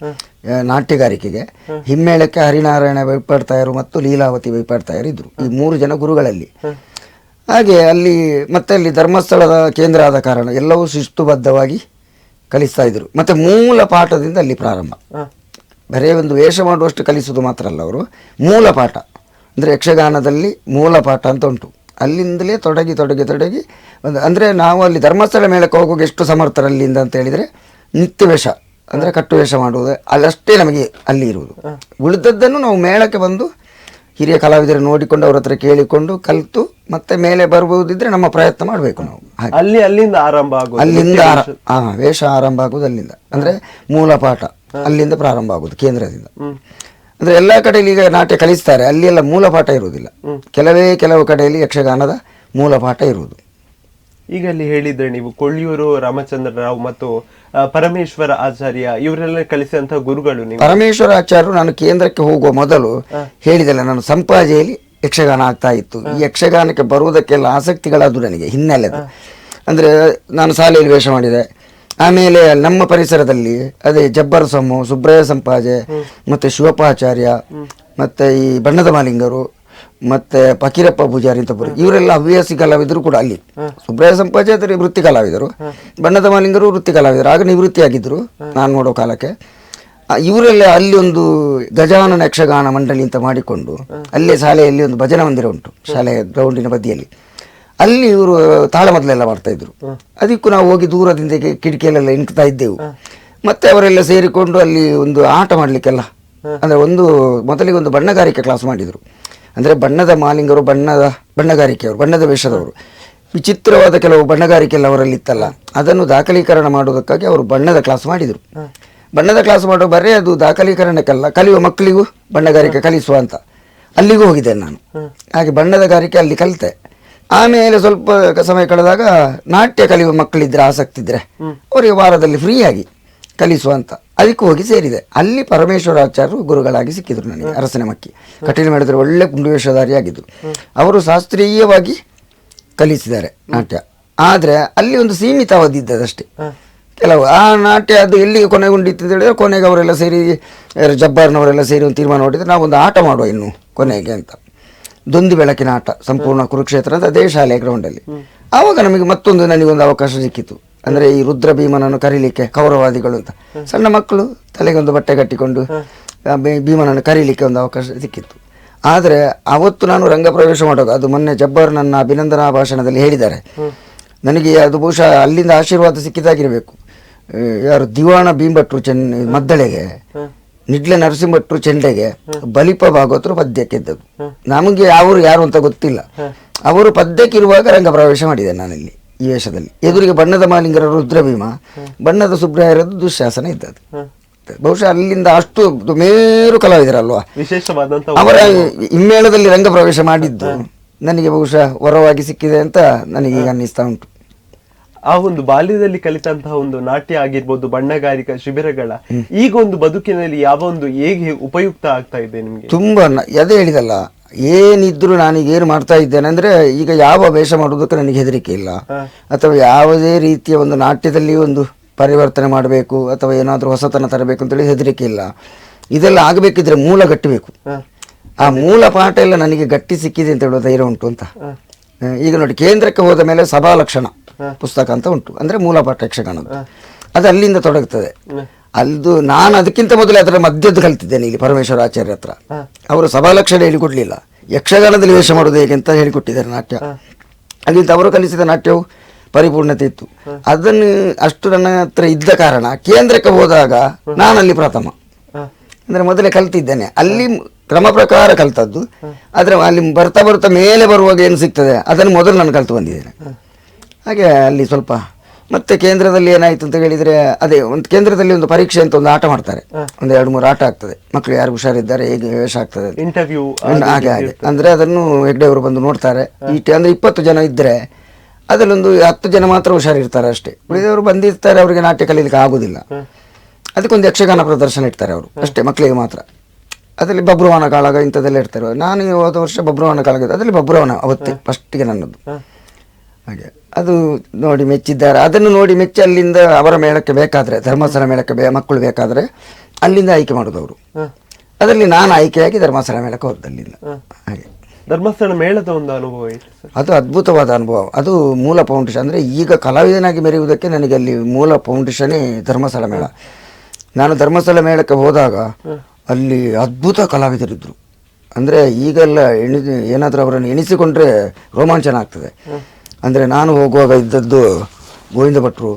ನಾಟ್ಯಗಾರಿಕೆಗೆ. ಹಿಮ್ಮೇಳಕ್ಕೆ ಹರಿನಾರಾಯಣ ವೈಪಾಡ್ತಾಯರು ಮತ್ತು ಲೀಲಾವತಿ ವೈಪಾಡ್ತಾಯರು ಇದ್ರು, ಈ ಮೂರು ಜನ ಗುರುಗಳಲ್ಲಿ. ಹಾಗೆ ಅಲ್ಲಿ ಮತ್ತೆ ಅಲ್ಲಿ ಧರ್ಮಸ್ಥಳದ ಕೇಂದ್ರ ಆದ ಕಾರಣ ಎಲ್ಲವೂ ಶಿಸ್ತುಬದ್ಧವಾಗಿ ಕಲಿಸ್ತಾ ಇದ್ರು. ಮತ್ತೆ ಮೂಲ ಪಾಠದಿಂದ ಅಲ್ಲಿ ಪ್ರಾರಂಭ. ಬರೇ ಒಂದು ವೇಷ ಮಾಡುವಷ್ಟು ಕಲಿಸೋದು ಮಾತ್ರ ಅಲ್ಲ ಅವರು. ಮೂಲ ಪಾಠ. ಅಂದರೆ ಯಕ್ಷಗಾನದಲ್ಲಿ ಮೂಲ ಪಾಠ ಅಂತ ಉಂಟು. ಅಲ್ಲಿಂದಲೇ ತೊಡಗಿ ತೊಡಗಿ ತೊಡಗಿ ಒಂದು ಅಂದರೆ ನಾವು ಅಲ್ಲಿ ಧರ್ಮಸ್ಥಳ ಮೇಳಕ್ಕೆ ಹೋಗೋಕೆ ಎಷ್ಟು ಸಮರ್ಥರು ಅಲ್ಲಿಂದ ಅಂತ ಹೇಳಿದರೆ ನಿತ್ಯ ವೇಷ ಅಂದರೆ ಕಟ್ಟು ವೇಷ ಮಾಡುವುದು. ಅಲ್ಲಷ್ಟೇ ನಮಗೆ ಅಲ್ಲಿ ಇರುವುದು. ಉಳಿದದ್ದನ್ನು ನಾವು ಮೇಳಕ್ಕೆ ಬಂದು ಹಿರಿಯ ಕಲಾವಿದರು ನೋಡಿಕೊಂಡು ಅವ್ರ ಹತ್ರ ಕೇಳಿಕೊಂಡು ಕಲಿತು ಮತ್ತೆ ಮೇಲೆ ಬರಬಹುದಿದ್ರೆ ನಮ್ಮ ಪ್ರಯತ್ನ ಮಾಡಬೇಕು ನಾವು. ಅಲ್ಲಿ ಅಲ್ಲಿಂದ ಆರಂಭ ಆಗೋದು ಅಲ್ಲಿಂದ ಹಾಂ ಆ, ವೇಷ ಆರಂಭ ಆಗುವುದು ಅಲ್ಲಿಂದ ಅಂದ್ರೆ ಮೂಲ ಪಾಠ ಅಲ್ಲಿಂದ ಪ್ರಾರಂಭ ಆಗುವುದು ಕೇಂದ್ರದಿಂದ. ಅಂದ್ರೆ ಎಲ್ಲಾ ಕಡೆಯಲ್ಲಿ ಈಗ ನಾಟ್ಯ ಕಲಿಸ್ತಾರೆ ಅಲ್ಲಿ ಎಲ್ಲ ಮೂಲ ಪಾಠ ಇರುವುದಿಲ್ಲ. ಕೆಲವೇ ಕೆಲವು ಕಡೆಯಲ್ಲಿ ಯಕ್ಷಗಾನದ ಮೂಲ ಪಾಠ ಇರುವುದು. ಈಗ ಅಲ್ಲಿ ಹೇಳಿದ್ರೆ ನೀವು ಕೊಳ್ಳಿಯೂರು ರಾಮಚಂದ್ರ ರಾವ್ ಮತ್ತು ಪರಮೇಶ್ವರ ಆಚಾರ್ಯ ಇವರೆಲ್ಲ ಕಲಿಸಿದಂತಹ ಗುರುಗಳು ನೀವು. ಪರಮೇಶ್ವರ ಆಚಾರ್ಯರು ನಾನು ಕೇಂದ್ರಕ್ಕೆ ಹೋಗುವ ಮೊದಲು ಹೇಳಿದಲ್ಲ ನಾನು ಸಂಪಾಜೆಯಲ್ಲಿ ಯಕ್ಷಗಾನ ಆಗ್ತಾ ಇತ್ತು. ಈ ಯಕ್ಷಗಾನಕ್ಕೆ ಬರುವುದಕ್ಕೆಲ್ಲ ಆಸಕ್ತಿಗಳಾದವು ನನಗೆ ಹಿನ್ನೆಲೆದು. ಅಂದ್ರೆ ನಾನು ಶಾಲೆಯಲ್ಲಿ ವೇಷ ಮಾಡಿದೆ. ಆಮೇಲೆ ನಮ್ಮ ಪರಿಸರದಲ್ಲಿ ಅದೇ ಜಬ್ಬರ್ ಸೊಮ್ಮು ಸುಬ್ರಯ ಸಂಪಾಜೆ ಮತ್ತೆ ಶಿವಪಾಚಾರ್ಯ ಮತ್ತೆ ಈ ಬಣ್ಣದ ಮಾಲಿಂಗರು ಮತ್ತೆ ಫಕೀರಪ್ಪ ಪೂಜಾರಿ ಅಂತ ಬರು ಇವರೆಲ್ಲ ಹವ್ಯಾಸಿ ಕಲಾವಿದರು ಕೂಡ ಅಲ್ಲಿ. ಸುಬ್ರಯ ಸಂಪಾಜೆ ಆದರೆ ವೃತ್ತಿ ಕಲಾವಿದರು. ಬಣ್ಣದ ಮಾಲಿಂಗರು ವೃತ್ತಿ ಕಲಾವಿದರು. ಆಗ ನಿವೃತ್ತಿಯಾಗಿದ್ದರು ನಾನು ನೋಡೋ ಕಾಲಕ್ಕೆ. ಇವರೆಲ್ಲ ಅಲ್ಲಿ ಒಂದು ಗಜಾನನ ಯಕ್ಷಗಾನ ಮಂಡಳಿ ಅಂತ ಮಾಡಿಕೊಂಡು ಅಲ್ಲೇ ಶಾಲೆಯಲ್ಲಿ ಒಂದು ಭಜನಾ ಮಂದಿರ ಉಂಟು ಶಾಲೆಯ ಗ್ರೌಂಡಿನ ಬದಿಯಲ್ಲಿ. ಅಲ್ಲಿ ಇವರು ತಾಳಮದ್ದಲೆಲ್ಲ ಮಾಡ್ತಾ ಇದ್ರು ಅದಕ್ಕೂ ನಾವು ಹೋಗಿ ದೂರದಿಂದ ಕಿಟಕಿಯಲ್ಲೆಲ್ಲ ಇಣ್ತಾ ಇದ್ದೆವು. ಮತ್ತೆ ಅವರೆಲ್ಲ ಸೇರಿಕೊಂಡು ಅಲ್ಲಿ ಒಂದು ಆಟ ಮಾಡಲಿಕ್ಕೆಲ್ಲ ಅಂದ್ರೆ ಒಂದು ಮೊದಲಿಗೆ ಒಂದು ಬಣ್ಣಗಾರಿಕೆ ಕ್ಲಾಸ್ ಮಾಡಿದ್ರು. ಅಂದ್ರೆ ಬಣ್ಣದ ಮಾಲಿಂಗರು ಬಣ್ಣದ ಬಣ್ಣಗಾರಿಕೆಯವರು ಬಣ್ಣದ ವೇಷದವರು. ವಿಚಿತ್ರವಾದ ಕೆಲವು ಬಣ್ಣಗಾರಿಕೆ ಎಲ್ಲ ಅವರಲ್ಲಿ ಇತ್ತಲ್ಲ ಅದನ್ನು ದಾಖಲೀಕರಣ ಮಾಡುವುದಕ್ಕಾಗಿ ಅವರು ಬಣ್ಣದ ಕ್ಲಾಸ್ ಮಾಡಿದರು. ಬಣ್ಣದ ಕ್ಲಾಸ್ ಮಾಡೋ ಬರೇ ಅದು ದಾಖಲೀಕರಣಕ್ಕಲ್ಲ ಕಲಿಯುವ ಮಕ್ಕಳಿಗೂ ಬಣ್ಣಗಾರಿಕೆ ಕಲಿಸುವ ಅಂತ. ಅಲ್ಲಿಗೂ ಹೋಗಿದ್ದೇನೆ ನಾನು. ಹಾಗೆ ಬಣ್ಣದ ಗಾರಿಕೆ ಅಲ್ಲಿ ಕಲಿತೆ. ಆಮೇಲೆ ಸ್ವಲ್ಪ ಸಮಯ ಕಳೆದಾಗ ನಾಟ್ಯ ಕಲಿಯುವ ಮಕ್ಕಳಿದ್ರೆ ಆಸಕ್ತಿ ಇದ್ರೆ ಅವರಿಗೆ ವಾರದಲ್ಲಿ ಫ್ರೀ ಆಗಿ ಕಲಿಸುವ ಅಂತ ಅದಕ್ಕೆ ಹೋಗಿ ಸೇರಿದೆ. ಅಲ್ಲಿ ಪರಮೇಶ್ವರಾಚಾರ್ಯರು ಗುರುಗಳಾಗಿ ಸಿಕ್ಕಿದ್ರು ನನಗೆ ಅರಸನೆ ಮಕ್ಕಿ. ಕಠಿಣ ಮಾಡಿದ್ರೆ ಒಳ್ಳೆ ಪುಂಡುವೇಷಧಾರಿಯಾಗಿದ್ದರು ಅವರು ಶಾಸ್ತ್ರೀಯವಾಗಿ ಕಲಿಸಿದ್ದಾರೆ ನಾಟ್ಯ. ಆದರೆ ಅಲ್ಲಿ ಒಂದು ಸೀಮಿತ ಅವಧಿ ಇದ್ದದಷ್ಟೇ ಕೆಲವು ಆ ನಾಟ್ಯ ಅದು ಎಲ್ಲಿಗೆ ಕೊನೆಗೊಂಡಿತ್ತು ಅಂತ ಹೇಳಿದ್ರೆ ಕೊನೆಗೆ ಅವರೆಲ್ಲ ಸೇರಿ ಜಬ್ಬಾರ್ನವರೆಲ್ಲ ಸೇರಿ ಒಂದು ತೀರ್ಮಾನ ಮಾಡಿದ್ರೆ ನಾವೊಂದು ಆಟ ಮಾಡುವ ಇನ್ನು ಕೊನೆಗೆ ಅಂತ. ದೊಂದು ಬೆಳಕಿನ ಆಟ, ಸಂಪೂರ್ಣ ಕುರುಕ್ಷೇತ್ರ ಅಂತ ಅದೇ ಶಾಲೆಯ ಗ್ರೌಂಡಲ್ಲಿ ಆವಾಗ ನಮಗೆ ಮತ್ತೊಂದು ನನಗೊಂದು ಅವಕಾಶ ಸಿಕ್ಕಿತು. ಅಂದರೆ ಈ ರುದ್ರ ಭೀಮನನ್ನು ಕರೀಲಿಕ್ಕೆ ಕೌರವಾದಿಗಳು ಅಂತ. ಸಣ್ಣ ಮಕ್ಕಳು ತಲೆಗೆ ಒಂದು ಬಟ್ಟೆ ಕಟ್ಟಿಕೊಂಡು ಭೀಮನನ್ನು ಕರೀಲಿಕ್ಕೆ ಒಂದು ಅವಕಾಶ ಸಿಕ್ಕಿತ್ತು. ಆದರೆ ಅವತ್ತು ನಾನು ರಂಗ ಪ್ರವೇಶ ಮಾಡೋದು, ಅದು ಮೊನ್ನೆ ಜಬ್ಬರ್ ನನ್ನ ಅಭಿನಂದನಾ ಭಾಷಣದಲ್ಲಿ ಹೇಳಿದ್ದಾರೆ. ನನಗೆ ಅದು ಬಹುಶಃ ಅಲ್ಲಿಂದ ಆಶೀರ್ವಾದ ಸಿಕ್ಕಿದಾಗಿರಬೇಕು ಯಾರು ದಿವಾಣ ಭೀಮಭಟ್ರು ಚೆನ್ನ ಮದ್ದಳೆಗೆ. ನಿಡ್ಲೆ ನರಸಿಂಹಭಟ್ರು ಚೆಂಡೆಗೆ ಬಲಿಪ ಭಾಗವತರು ಪದ್ಯಕ್ಕಿದ್ದದ್ದು ನಮಗೆ ಅವರು ಯಾರು ಅಂತ ಗೊತ್ತಿಲ್ಲ. ಅವರು ಪದ್ಯಕ್ಕಿರುವಾಗ ರಂಗ ಪ್ರವೇಶ ಮಾಡಿದೆ ನಾನಿಲ್ಲಿ ಈ ವೇಷದಲ್ಲಿ. ಎದುರಿಗೆ ಬಣ್ಣದ ಮಾಲಿಂಗರ ರುದ್ರಭೀಮ ಬಣ್ಣದ ಸುಬ್ರಾಯರದ್ದು ದುಶ್ಯಾಸನ ಇದ್ದದ್ದು. ಬಹುಶಃ ಅಲ್ಲಿಂದ ಅಷ್ಟು ಮೇರು ಕಲಾವಿದರಲ್ವಾ ಅವರ ಹಿಮ್ಮೇಳದಲ್ಲಿ ರಂಗಪ್ರವೇಶ ಮಾಡಿದ್ದು ನನಗೆ ಬಹುಶಃ ವರವಾಗಿ ಸಿಕ್ಕಿದೆ ಅಂತ ನನಗೀಗ ಅನ್ನಿಸ್ತಾ ಉಂಟು. ಆ ಒಂದು ಬಾಲ್ಯದಲ್ಲಿ ಕಲಿತಂತಹ ಒಂದು ನಾಟ್ಯ ಆಗಿರ್ಬೋದು ಬಣ್ಣಗಾರಿಕಾ ಶಿಬಿರಗಳ ಈಗ ಒಂದು ಬದುಕಿನಲ್ಲಿ ಯಾವ ಒಂದು ಹೇಗೆ ಉಪಯುಕ್ತ ಆಗ್ತಾ ಇದೆ ನಿಮ್ಗೆ? ತುಂಬ ಅದೇ ಹೇಳಿದಲ್ಲ ಏನಿದ್ರು ನಾನೀಗ ಏನು ಮಾಡ್ತಾ ಇದ್ದೇನೆ ಅಂದ್ರೆ ಈಗ ಯಾವ ವೇಷ ಮಾಡುವುದಕ್ಕೆ ನನಗೆ ಹೆದರಿಕೆ ಇಲ್ಲ. ಅಥವಾ ಯಾವುದೇ ರೀತಿಯ ಒಂದು ನಾಟ್ಯದಲ್ಲಿ ಒಂದು ಪರಿವರ್ತನೆ ಮಾಡಬೇಕು ಅಥವಾ ಏನಾದರೂ ಹೊಸತನ ತರಬೇಕು ಅಂತೇಳಿ ಹೆದರಿಕೆ ಇಲ್ಲ. ಇದೆಲ್ಲ ಆಗಬೇಕಿದ್ರೆ ಮೂಲ ಗಟ್ಟಬೇಕು ಆ ಮೂಲ ಪಾಠ ಎಲ್ಲ ನನಗೆ ಗಟ್ಟಿ ಸಿಕ್ಕಿದೆ ಅಂತ ಹೇಳೋದು ಧೈರ್ಯ ಉಂಟು ಅಂತ. ಈಗ ನೋಡಿ ಕೇಂದ್ರಕ್ಕೆ ಹೋದ ಮೇಲೆ ಸಭಾ ಲಕ್ಷಣ. ಪುಸ್ತಕ ಅಂತ ಉಂಟು. ಅಂದ್ರೆ ಮೂಲ ಪಾಠ ಯಕ್ಷಗಾನದ್ದು ಅದು ಅಲ್ಲಿಂದ ತೊಡಗ್ತದೆ. ಅಲ್ದು ನಾನು ಅದಕ್ಕಿಂತ ಮೊದಲೇ ಅದರ ಮಧ್ಯದ್ದು ಕಲ್ತಿದ್ದೇನೆ ಇಲ್ಲಿ ಪರಮೇಶ್ವರ ಆಚಾರ್ಯ ಹತ್ರ. ಅವರು ಸಭಾಲಕ್ಷಣ ಹೇಳಿಕೊಡ್ಲಿಲ್ಲ. ಯಕ್ಷಗಾನದಲ್ಲಿ ವೇಷ ಮಾಡೋದು ಹೇಗೆ ಅಂತ ಹೇಳಿಕೊಟ್ಟಿದ್ದಾರೆ ನಾಟ್ಯ. ಅಲ್ಲಿಂದ ಅವರು ಕಲಿಸಿದ ನಾಟ್ಯವು ಪರಿಪೂರ್ಣತೆ ಇತ್ತು. ಅದನ್ನು ಅಷ್ಟು ನನ್ನ ಹತ್ರ ಇದ್ದ ಕಾರಣ ಕೇಂದ್ರಕ್ಕೆ ಹೋದಾಗ ನಾನಲ್ಲಿ ಪ್ರಥಮ. ಅಂದ್ರೆ ಮೊದಲೇ ಕಲ್ತಿದ್ದೇನೆ. ಅಲ್ಲಿ ಕ್ರಮ ಪ್ರಕಾರ ಕಲ್ತದ್ದು. ಆದ್ರೆ ಅಲ್ಲಿ ಬರ್ತಾ ಬರ್ತಾ ಮೇಲೆ ಬರುವಾಗ ಏನು ಸಿಗ್ತದೆ ಅದನ್ನು ಮೊದಲು ನಾನು ಕಲ್ತು ಬಂದಿದ್ದೇನೆ. ಹಾಗೆ ಅಲ್ಲಿ ಸ್ವಲ್ಪ ಮತ್ತೆ ಕೇಂದ್ರದಲ್ಲಿ ಏನಾಯ್ತು ಅಂತ ಹೇಳಿದ್ರೆ ಅದೇ ಒಂದು ಕೇಂದ್ರದಲ್ಲಿ ಒಂದು ಪರೀಕ್ಷೆ ಅಂತ ಒಂದು ಆಟ ಮಾಡ್ತಾರೆ. ಒಂದು ಎರಡು ಮೂರು ಆಟ ಆಗ್ತದೆ. ಮಕ್ಕಳು ಯಾರು ಹುಷಾರಿದ್ದಾರೆ ಹೇಗೆ ವೇಷ ಆಗ್ತದೆ. ಇಂಟರ್ವ್ಯೂ ಹಾಗೆ ಹಾಗೆ. ಅಂದ್ರೆ ಅದನ್ನು ಹೆಗ್ಡೆ ಅವರು ಬಂದು ನೋಡ್ತಾರೆ. ಈ ಅಂದ್ರೆ ಇಪ್ಪತ್ತು ಜನ ಇದ್ರೆ ಅದರಲ್ಲೊಂದು ಹತ್ತು ಜನ ಮಾತ್ರ ಹುಷಾರಿರ್ತಾರೆ ಅಷ್ಟೇ. ಉಳಿದವರು ಬಂದಿರ್ತಾರೆ ಅವರಿಗೆ ನಾಟ್ಯ ಕಲೀಲಿಕ್ಕೆ ಆಗುದಿಲ್ಲ. ಅದಕ್ಕೊಂದು ಯಕ್ಷಗಾನ ಪ್ರದರ್ಶನ ಇಡ್ತಾರೆ ಅವರು. ಅಷ್ಟೇ ಮಕ್ಕಳಿಗೆ ಮಾತ್ರ. ಅದರಲ್ಲಿ ಬಬ್ರುವಾನ ಕಾಳಗ ಇಂಥದ್ದೆಲ್ಲ ಇರ್ತಾರೆ ನಾನು ಹೋದ ವರ್ಷ ಬಬ್ರುವಾನ ಕಾಳಗ. ಅದರಲ್ಲಿ ಬಬ್ರುವಾನ ಅವತ್ತೇ ಫಸ್ಟಿಗೆ ನನ್ನದು. ಹಾಗೆ. ಅದು ನೋಡಿ ಮೆಚ್ಚಿದ್ದಾರೆ. ಅದನ್ನು ನೋಡಿ ಮೆಚ್ಚಿ ಅಲ್ಲಿಂದ ಅವರ ಮೇಳಕ್ಕೆ ಬೇಕಾದರೆ ಧರ್ಮಸ್ಥಳ ಮೇಳಕ್ಕೆ ಬೇ ಮಕ್ಕಳು ಬೇಕಾದರೆ ಅಲ್ಲಿಂದ ಆಯ್ಕೆ ಮಾಡೋದು ಅವರು. ಅದರಲ್ಲಿ ನಾನು ಆಯ್ಕೆಯಾಗಿ ಧರ್ಮಸ್ಥಳ ಮೇಳಕ್ಕೆ ಹೋದ್ದು ಅಲ್ಲಿಂದ ಹಾಗೆ. ಧರ್ಮಸ್ಥಳ ಮೇಳದ ಒಂದು ಅನುಭವ ಅದು ಅದ್ಭುತವಾದ ಅನುಭವ. ಅದು ಮೂಲ ಫೌಂಡೇಶನ್ ಅಂದರೆ ಈಗ ಕಲಾವಿದನಾಗಿ ಮೆರೆಯುವುದಕ್ಕೆ ನನಗೆ ಅಲ್ಲಿ ಮೂಲ ಫೌಂಡೇಶನೇ ಧರ್ಮಸ್ಥಳ ಮೇಳ. ನಾನು ಧರ್ಮಸ್ಥಳ ಮೇಳಕ್ಕೆ ಹೋದಾಗ ಅಲ್ಲಿ ಅದ್ಭುತ ಕಲಾವಿದರಿದ್ದರು ಅಂದರೆ ಈಗೆಲ್ಲ ಎಣಿ ಏನಾದರೂ ಅವರನ್ನು ಎಣಿಸಿಕೊಂಡ್ರೆ ರೋಮಾಂಚನ ಆಗ್ತದೆ. ಅಂದರೆ ನಾನು ಹೋಗುವಾಗ ಇದ್ದದ್ದು ಗೋವಿಂದ ಭಟ್ರು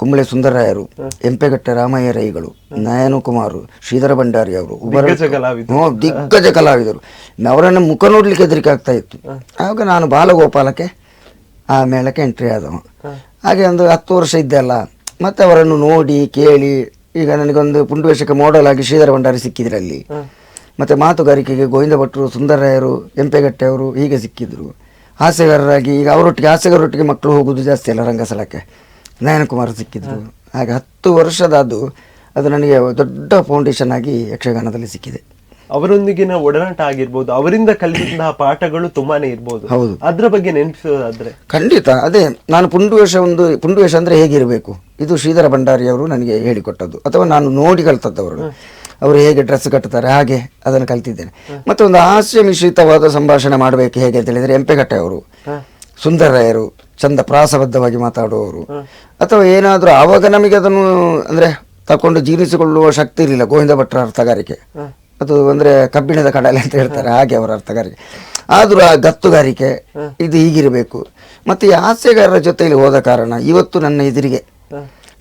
ಕುಂಬಳೆ ಸುಂದರರಾಯರು ಎಂಪೆಗಟ್ಟೆ ರಾಮಯ್ಯ ರೈಗಳು ನಯನು ಕುಮಾರ್ ಶ್ರೀಧರ ಭಂಡಾರಿ ಅವರು ದಿಗ್ಗಜ ಕಲಾವಿದರು. ಅವರನ್ನು ಮುಖ ನೋಡ್ಲಿಕ್ಕೆ ಹೆದರಿಕೆ ಆಗ್ತಾ ಇತ್ತು. ಆವಾಗ ನಾನು ಬಾಲಗೋಪಾಲಕ್ಕೆ ಆ ಮೇಳಕ್ಕೆ ಎಂಟ್ರಿ ಆದವ ಹಾಗೆ ಒಂದು ಹತ್ತು ವರ್ಷ ಇದ್ದೆ ಅಲ್ಲ ಮತ್ತೆ ಅವರನ್ನು ನೋಡಿ ಕೇಳಿ ಈಗ ನನಗೊಂದು ಪುಂಡುವೇಷಕ್ಕೆ ಮೋಡಲ್ ಆಗಿ ಶ್ರೀಧರ ಭಂಡಾರಿ ಸಿಕ್ಕಿದ್ರಲ್ಲಿ. ಮತ್ತೆ ಮಾತುಗಾರಿಕೆಗೆ ಗೋವಿಂದ ಭಟ್ರು ಸುಂದರರಾಯರು ಎಂಪೆಗಟ್ಟೆ ಅವರು ಹೀಗೆ ಸಿಕ್ಕಿದ್ರು. ಹಾಸ್ಯಗಾರರಾಗಿ ಈಗ ಅವರೊಟ್ಟಿಗೆ ಹಾಸ್ಯಗಾರರೊಟ್ಟಿಗೆ ಮಕ್ಕಳು ಹೋಗುದು ಜಾಸ್ತಿ ಅಲ್ಲ ರಂಗಸ್ಥಳಕ್ಕೆ ನಯನಕುಮಾರ್ ಸಿಕ್ಕಿದ್ರು ಹಾಗೆ ಹತ್ತು ವರ್ಷದ ಅದು ಅದು ನನಗೆ ದೊಡ್ಡ ಫೌಂಡೇಶನ್ ಆಗಿ ಯಕ್ಷಗಾನದಲ್ಲಿ ಸಿಕ್ಕಿದೆ. ಅವರೊಂದಿಗಿನ ಒಡನಾಟ ಆಗಿರ್ಬೋದು ಅವರಿಂದ ಕಲಿತಂತಹ ಪಾಠಗಳು ತುಂಬಾನೇ ಇರ್ಬೋದು. ಹೌದು. ಅದ್ರ ಬಗ್ಗೆ ನೆನಪಿಸೋದಾದ್ರೆ? ಖಂಡಿತ. ಅದೇ ನಾನು ಪುಂಡುವೇಷ ಒಂದು ಪುಂಡುವೇಷ ಅಂದರೆ ಹೇಗಿರಬೇಕು? ಇದು ಶ್ರೀಧರ ಭಂಡಾರಿಯವರು ನನಗೆ ಹೇಳಿಕೊಟ್ಟದ್ದು. ಅಥವಾ ನಾನು ನೋಡಿ ಕಲ್ತದ್ದು ಅವರು ಹೇಗೆ ಡ್ರೆಸ್ ಕಟ್ಟುತ್ತಾರೆ ಹಾಗೆ ಅದನ್ನು ಕಲಿತಿದ್ದೇನೆ. ಮತ್ತೆ ಒಂದು ಹಾಸ್ಯ ಮಿಶ್ರಿತವಾದ ಸಂಭಾಷಣೆ ಮಾಡಬೇಕು ಹೇಗೆ ಅಂತ ಹೇಳಿದರೆ ಎಂಪೆಗಟ್ಟೆ ಅವರು ಸುಂದರರಾಯರು ಚಂದ ಪ್ರಾಸಬದ್ಧವಾಗಿ ಮಾತಾಡುವವರು ಅಥವಾ ಏನಾದರೂ ಆವಾಗ ನಮಗೆ ಅದನ್ನು ಅಂದರೆ ತಕೊಂಡು ಜೀರ್ಣಿಸಿಕೊಳ್ಳುವ ಶಕ್ತಿ ಇರಲಿಲ್ಲ ಗೋವಿಂದ ಭಟ್ರ ಅರ್ಥಗಾರಿಕೆ. ಅದು ಅಂದರೆ ಕಬ್ಬಿಣದ ಕಡಲೆ ಅಂತ ಹೇಳ್ತಾರೆ ಹಾಗೆ ಅವರ ಅರ್ಥಗಾರಿಕೆ. ಆದರೂ ಆ ಗತ್ತುಗಾರಿಕೆ ಇದು ಹೀಗಿರಬೇಕು. ಮತ್ತು ಈ ಹಾಸ್ಯಗಾರರ ಜೊತೆಯಲ್ಲಿ ಹೋದ ಕಾರಣ ಇವತ್ತು ನನ್ನ ಎದುರಿಗೆ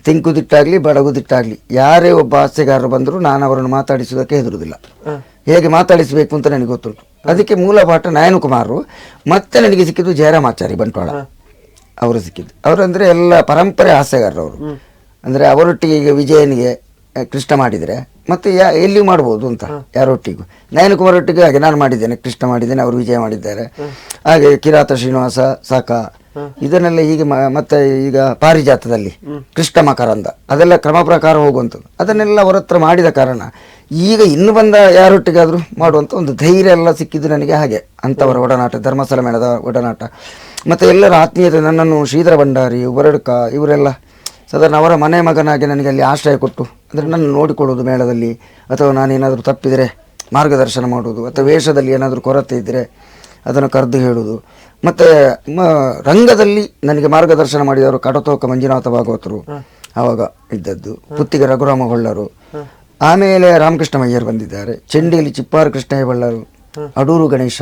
ತಿಂಕುದಿಟ್ಟಾಗ್ಲಿ ಬಡಗುದಿಟ್ಟಾಗಲಿ ಯಾರೇ ಒಬ್ಬ ಹಾಸ್ಯಗಾರರು ಬಂದರೂ ನಾನು ಅವರನ್ನು ಮಾತಾಡಿಸುವುದಕ್ಕೆ ಹೆದರುವುದಿಲ್ಲ. ಹೇಗೆ ಮಾತಾಡಿಸಬೇಕು ಅಂತ ನನಗೆ ಗೊತ್ತುಂಟು. ಅದಕ್ಕೆ ಮೂಲ ಪಾಠ ನಯನಕುಮಾರರು ಮತ್ತೆ ನನಗೆ ಸಿಕ್ಕಿದ್ದು ಜಯರಾಮ್ ಆಚಾರಿ ಬಂಟ್ವಾಳ ಅವರು ಸಿಕ್ಕಿದ್ದು. ಅವರಂದರೆ ಎಲ್ಲ ಪರಂಪರೆ ಹಾಸ್ಯಗಾರರು ಅವರು ಅಂದರೆ ಅವರೊಟ್ಟಿಗೆ ಈಗ ವಿಜಯನಿಗೆ ಕೃಷ್ಣ ಮಾಡಿದರೆ ಮತ್ತೆ ಯಾ ಎಲ್ಲಿಯೂ ಮಾಡ್ಬೋದು ಅಂತ ಯಾರೊಟ್ಟಿಗೂ. ನಯನಕುಮಾರ್ ಒಟ್ಟಿಗೆ ಹಾಗೆ ನಾನು ಮಾಡಿದ್ದೇನೆ ಕೃಷ್ಣ ಮಾಡಿದ್ದೇನೆ ಅವರು ವಿಜಯ ಮಾಡಿದ್ದಾರೆ. ಹಾಗೆ ಕಿರಾತ ಶ್ರೀನಿವಾಸ ಸಾಕ ಇದನ್ನೆಲ್ಲ ಹೀಗೆ ಮತ್ತೆ ಈಗ ಪಾರಿಜಾತದಲ್ಲಿ, ಕೃಷ್ಣ ಮಕರಂದ. ಅದೆಲ್ಲ ಕ್ರಮ ಪ್ರಕಾರ ಹೋಗುವಂಥದ್ದು. ಅದನ್ನೆಲ್ಲ ಅವರ ಹತ್ರ ಮಾಡಿದ ಕಾರಣ, ಈಗ ಇನ್ನು ಬಂದ ಯಾರೊಟ್ಟಿಗಾದರೂ ಮಾಡುವಂಥ ಒಂದು ಧೈರ್ಯ ಎಲ್ಲ ಸಿಕ್ಕಿದ್ದು ನನಗೆ ಹಾಗೆ. ಅಂಥವರ ಒಡನಾಟ ಧರ್ಮಸ್ಥಳ ಮೇಳದ ಒಡನಾಟ. ಮತ್ತು ಎಲ್ಲರ ಆತ್ಮೀಯತೆ, ನನ್ನನ್ನು ಶ್ರೀಧರ ಭಂಡಾರಿ, ಉಬರಡ್ಕ, ಇವರೆಲ್ಲ ಸಾಧಾರಣ ಅವರ ಮನೆ ಮಗನಾಗಿ ನನಗೆ ಅಲ್ಲಿ ಆಶ್ರಯ ಕೊಟ್ಟು, ಅಂದರೆ ನನ್ನ ನೋಡಿಕೊಳ್ಳೋದು ಮೇಳದಲ್ಲಿ, ಅಥವಾ ನಾನೇನಾದರೂ ತಪ್ಪಿದರೆ ಮಾರ್ಗದರ್ಶನ ಮಾಡೋದು ಅಥವಾ ವೇಷದಲ್ಲಿ ಏನಾದರೂ ಕೊರತೆ ಇದ್ದರೆ ಅದನ್ನು ಕರೆದು ಹೇಳೋದು ಮತ್ತು ರಂಗದಲ್ಲಿ ನನಗೆ ಮಾರ್ಗದರ್ಶನ ಮಾಡಿದವರು ಕಡತೋಕ ಮಂಜುನಾಥ ಭಾಗವತರು ಆವಾಗ ಇದ್ದದ್ದು ಪುತ್ತಿಗೆ ರಘುರಾಮ ಹೊಳ್ಳರು ಆಮೇಲೆ ರಾಮಕೃಷ್ಣ ಮಯ್ಯರ್ ಬಂದಿದ್ದಾರೆ ಚೆಂಡಿಯಲ್ಲಿ ಚಿಪ್ಪಾರು ಕೃಷ್ಣಯ್ಯ ಬಳ್ಳರು ಅಡೂರು ಗಣೇಶ.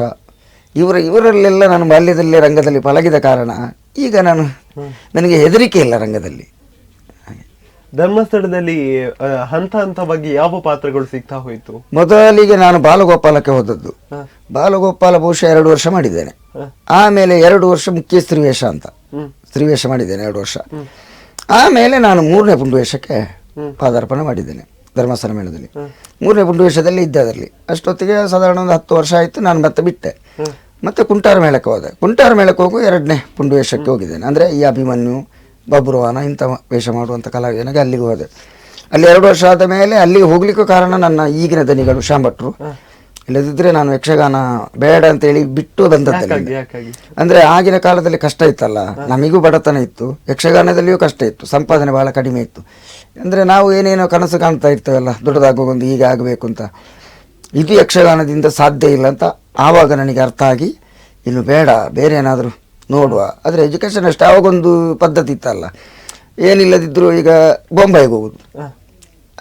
ಇವರ ಇವರಲ್ಲೆಲ್ಲ ನಾನು ಬಾಲ್ಯದಲ್ಲೇ ರಂಗದಲ್ಲಿ ಪಳಗಿದ ಕಾರಣ ಈಗ ನಾನು ನನಗೆ ಹೆದರಿಕೆ ಇಲ್ಲ ರಂಗದಲ್ಲಿ. ಧರ್ಮಸ್ಥಳದಲ್ಲಿ ಹಂತ ಹಂತ ಹಂತವಾಗಿ ಯಾವ ಪಾತ್ರಗಳು ಸಿಗ್ತಾ ಹೋಯಿತು? ಮೊದಲಿಗೆ ನಾನು ಬಾಲಗೋಪಾಲಕ್ಕೆ ಹೋದದ್ದು. ಬಾಲಗೋಪಾಲ ಬಹುಶಃ ಎರಡು ವರ್ಷ ಮಾಡಿದ್ದೇನೆ. ಆಮೇಲೆ ಎರಡು ವರ್ಷ ಮುಖ್ಯ ಸ್ತ್ರೀವೇಷ ಅಂತ. ಸ್ತ್ರೀವೇಷ ಮಾಡಿದ್ದೇನೆ ಎರಡು ವರ್ಷ. ಆಮೇಲೆ ನಾನು ಮೂರನೇ ಪುಂಡುವೇಷಕ್ಕೆ ಪಾದಾರ್ಪಣೆ ಮಾಡಿದ್ದೇನೆ ಧರ್ಮಸ್ಥಾನ ಮೇಳದಲ್ಲಿ ಮೂರನೇ ಪುಂಡುವೇಷದಲ್ಲಿ ಇದ್ದೆ ಅದರಲ್ಲಿ. ಅಷ್ಟೊತ್ತಿಗೆ ಸಾಧಾರಣ ಒಂದು ಹತ್ತು ವರ್ಷ ಆಯಿತು ನಾನು ಮತ್ತೆ ಬಿಟ್ಟೆ. ಮತ್ತೆ ಕುಂಟಾರ ಮೇಳಕ್ಕೆ ಹೋದೆ. ಕುಂಟಾರ ಮೇಳಕ್ಕೆ ಹೋಗು ಎರಡನೇ ಪುಂಡುವೇಷಕ್ಕೆ ಹೋಗಿದ್ದೇನೆ. ಅಂದರೆ ಈ ಅಭಿಮನ್ಯು ಬಬ್ರುವಾನ ಇಂಥ ವೇಷ ಮಾಡುವಂಥ ಕಲಾವಿದನಿಗೆ ಅಲ್ಲಿಗೆ ಹೋದೆ. ಅಲ್ಲಿ ಎರಡು ವರ್ಷ ಆದ ಮೇಲೆ ಅಲ್ಲಿಗೆ ಹೋಗ್ಲಿಕ್ಕೂ ಕಾರಣ ನನ್ನ ಈಗಿನ ದನಿಗಳು ಶಾಂಭಟ್ರು. ಇಲ್ಲದಿದ್ದರೆ ನಾನು ಯಕ್ಷಗಾನ ಬೇಡ ಅಂತೇಳಿ ಬಿಟ್ಟು ಬಂದದ್ದು ಯಾಕಾಗಿ ಅಂದ್ರೆ ಆಗಿನ ಕಾಲದಲ್ಲಿ ಕಷ್ಟ ಇತ್ತಲ್ಲ? ನಮಗೂ ಬಡತನ ಇತ್ತು. ಯಕ್ಷಗಾನದಲ್ಲಿಯೂ ಕಷ್ಟ ಇತ್ತು. ಸಂಪಾದನೆ ಬಹಳ ಕಡಿಮೆ ಇತ್ತು. ಅಂದ್ರೆ ನಾವು ಏನೇನೋ ಕನಸು ಕಾಣ್ತಾ ಇರ್ತೇವಲ್ಲ? ದೊಡ್ಡದಾಗೋಗೊಂದು ಹೀಗೆ ಆಗಬೇಕು ಅಂತ. ಇದು ಯಕ್ಷಗಾನದಿಂದ ಸಾಧ್ಯ ಇಲ್ಲ ಅಂತ ಆವಾಗ ನನಗೆ ಅರ್ಥ ಆಗಿ ಇನ್ನು ಬೇಡ ಬೇರೆ ಏನಾದರೂ ನೋಡುವ. ಆದರೆ ಎಜುಕೇಷನ್ ಅಷ್ಟೇ ಆವಾಗೊಂದು ಪದ್ಧತಿ ಇತ್ತಲ್ಲ. ಏನಿಲ್ಲದಿದ್ದರೂ ಈಗ ಬೊಂಬೈಗೆ ಹೋಗುದು.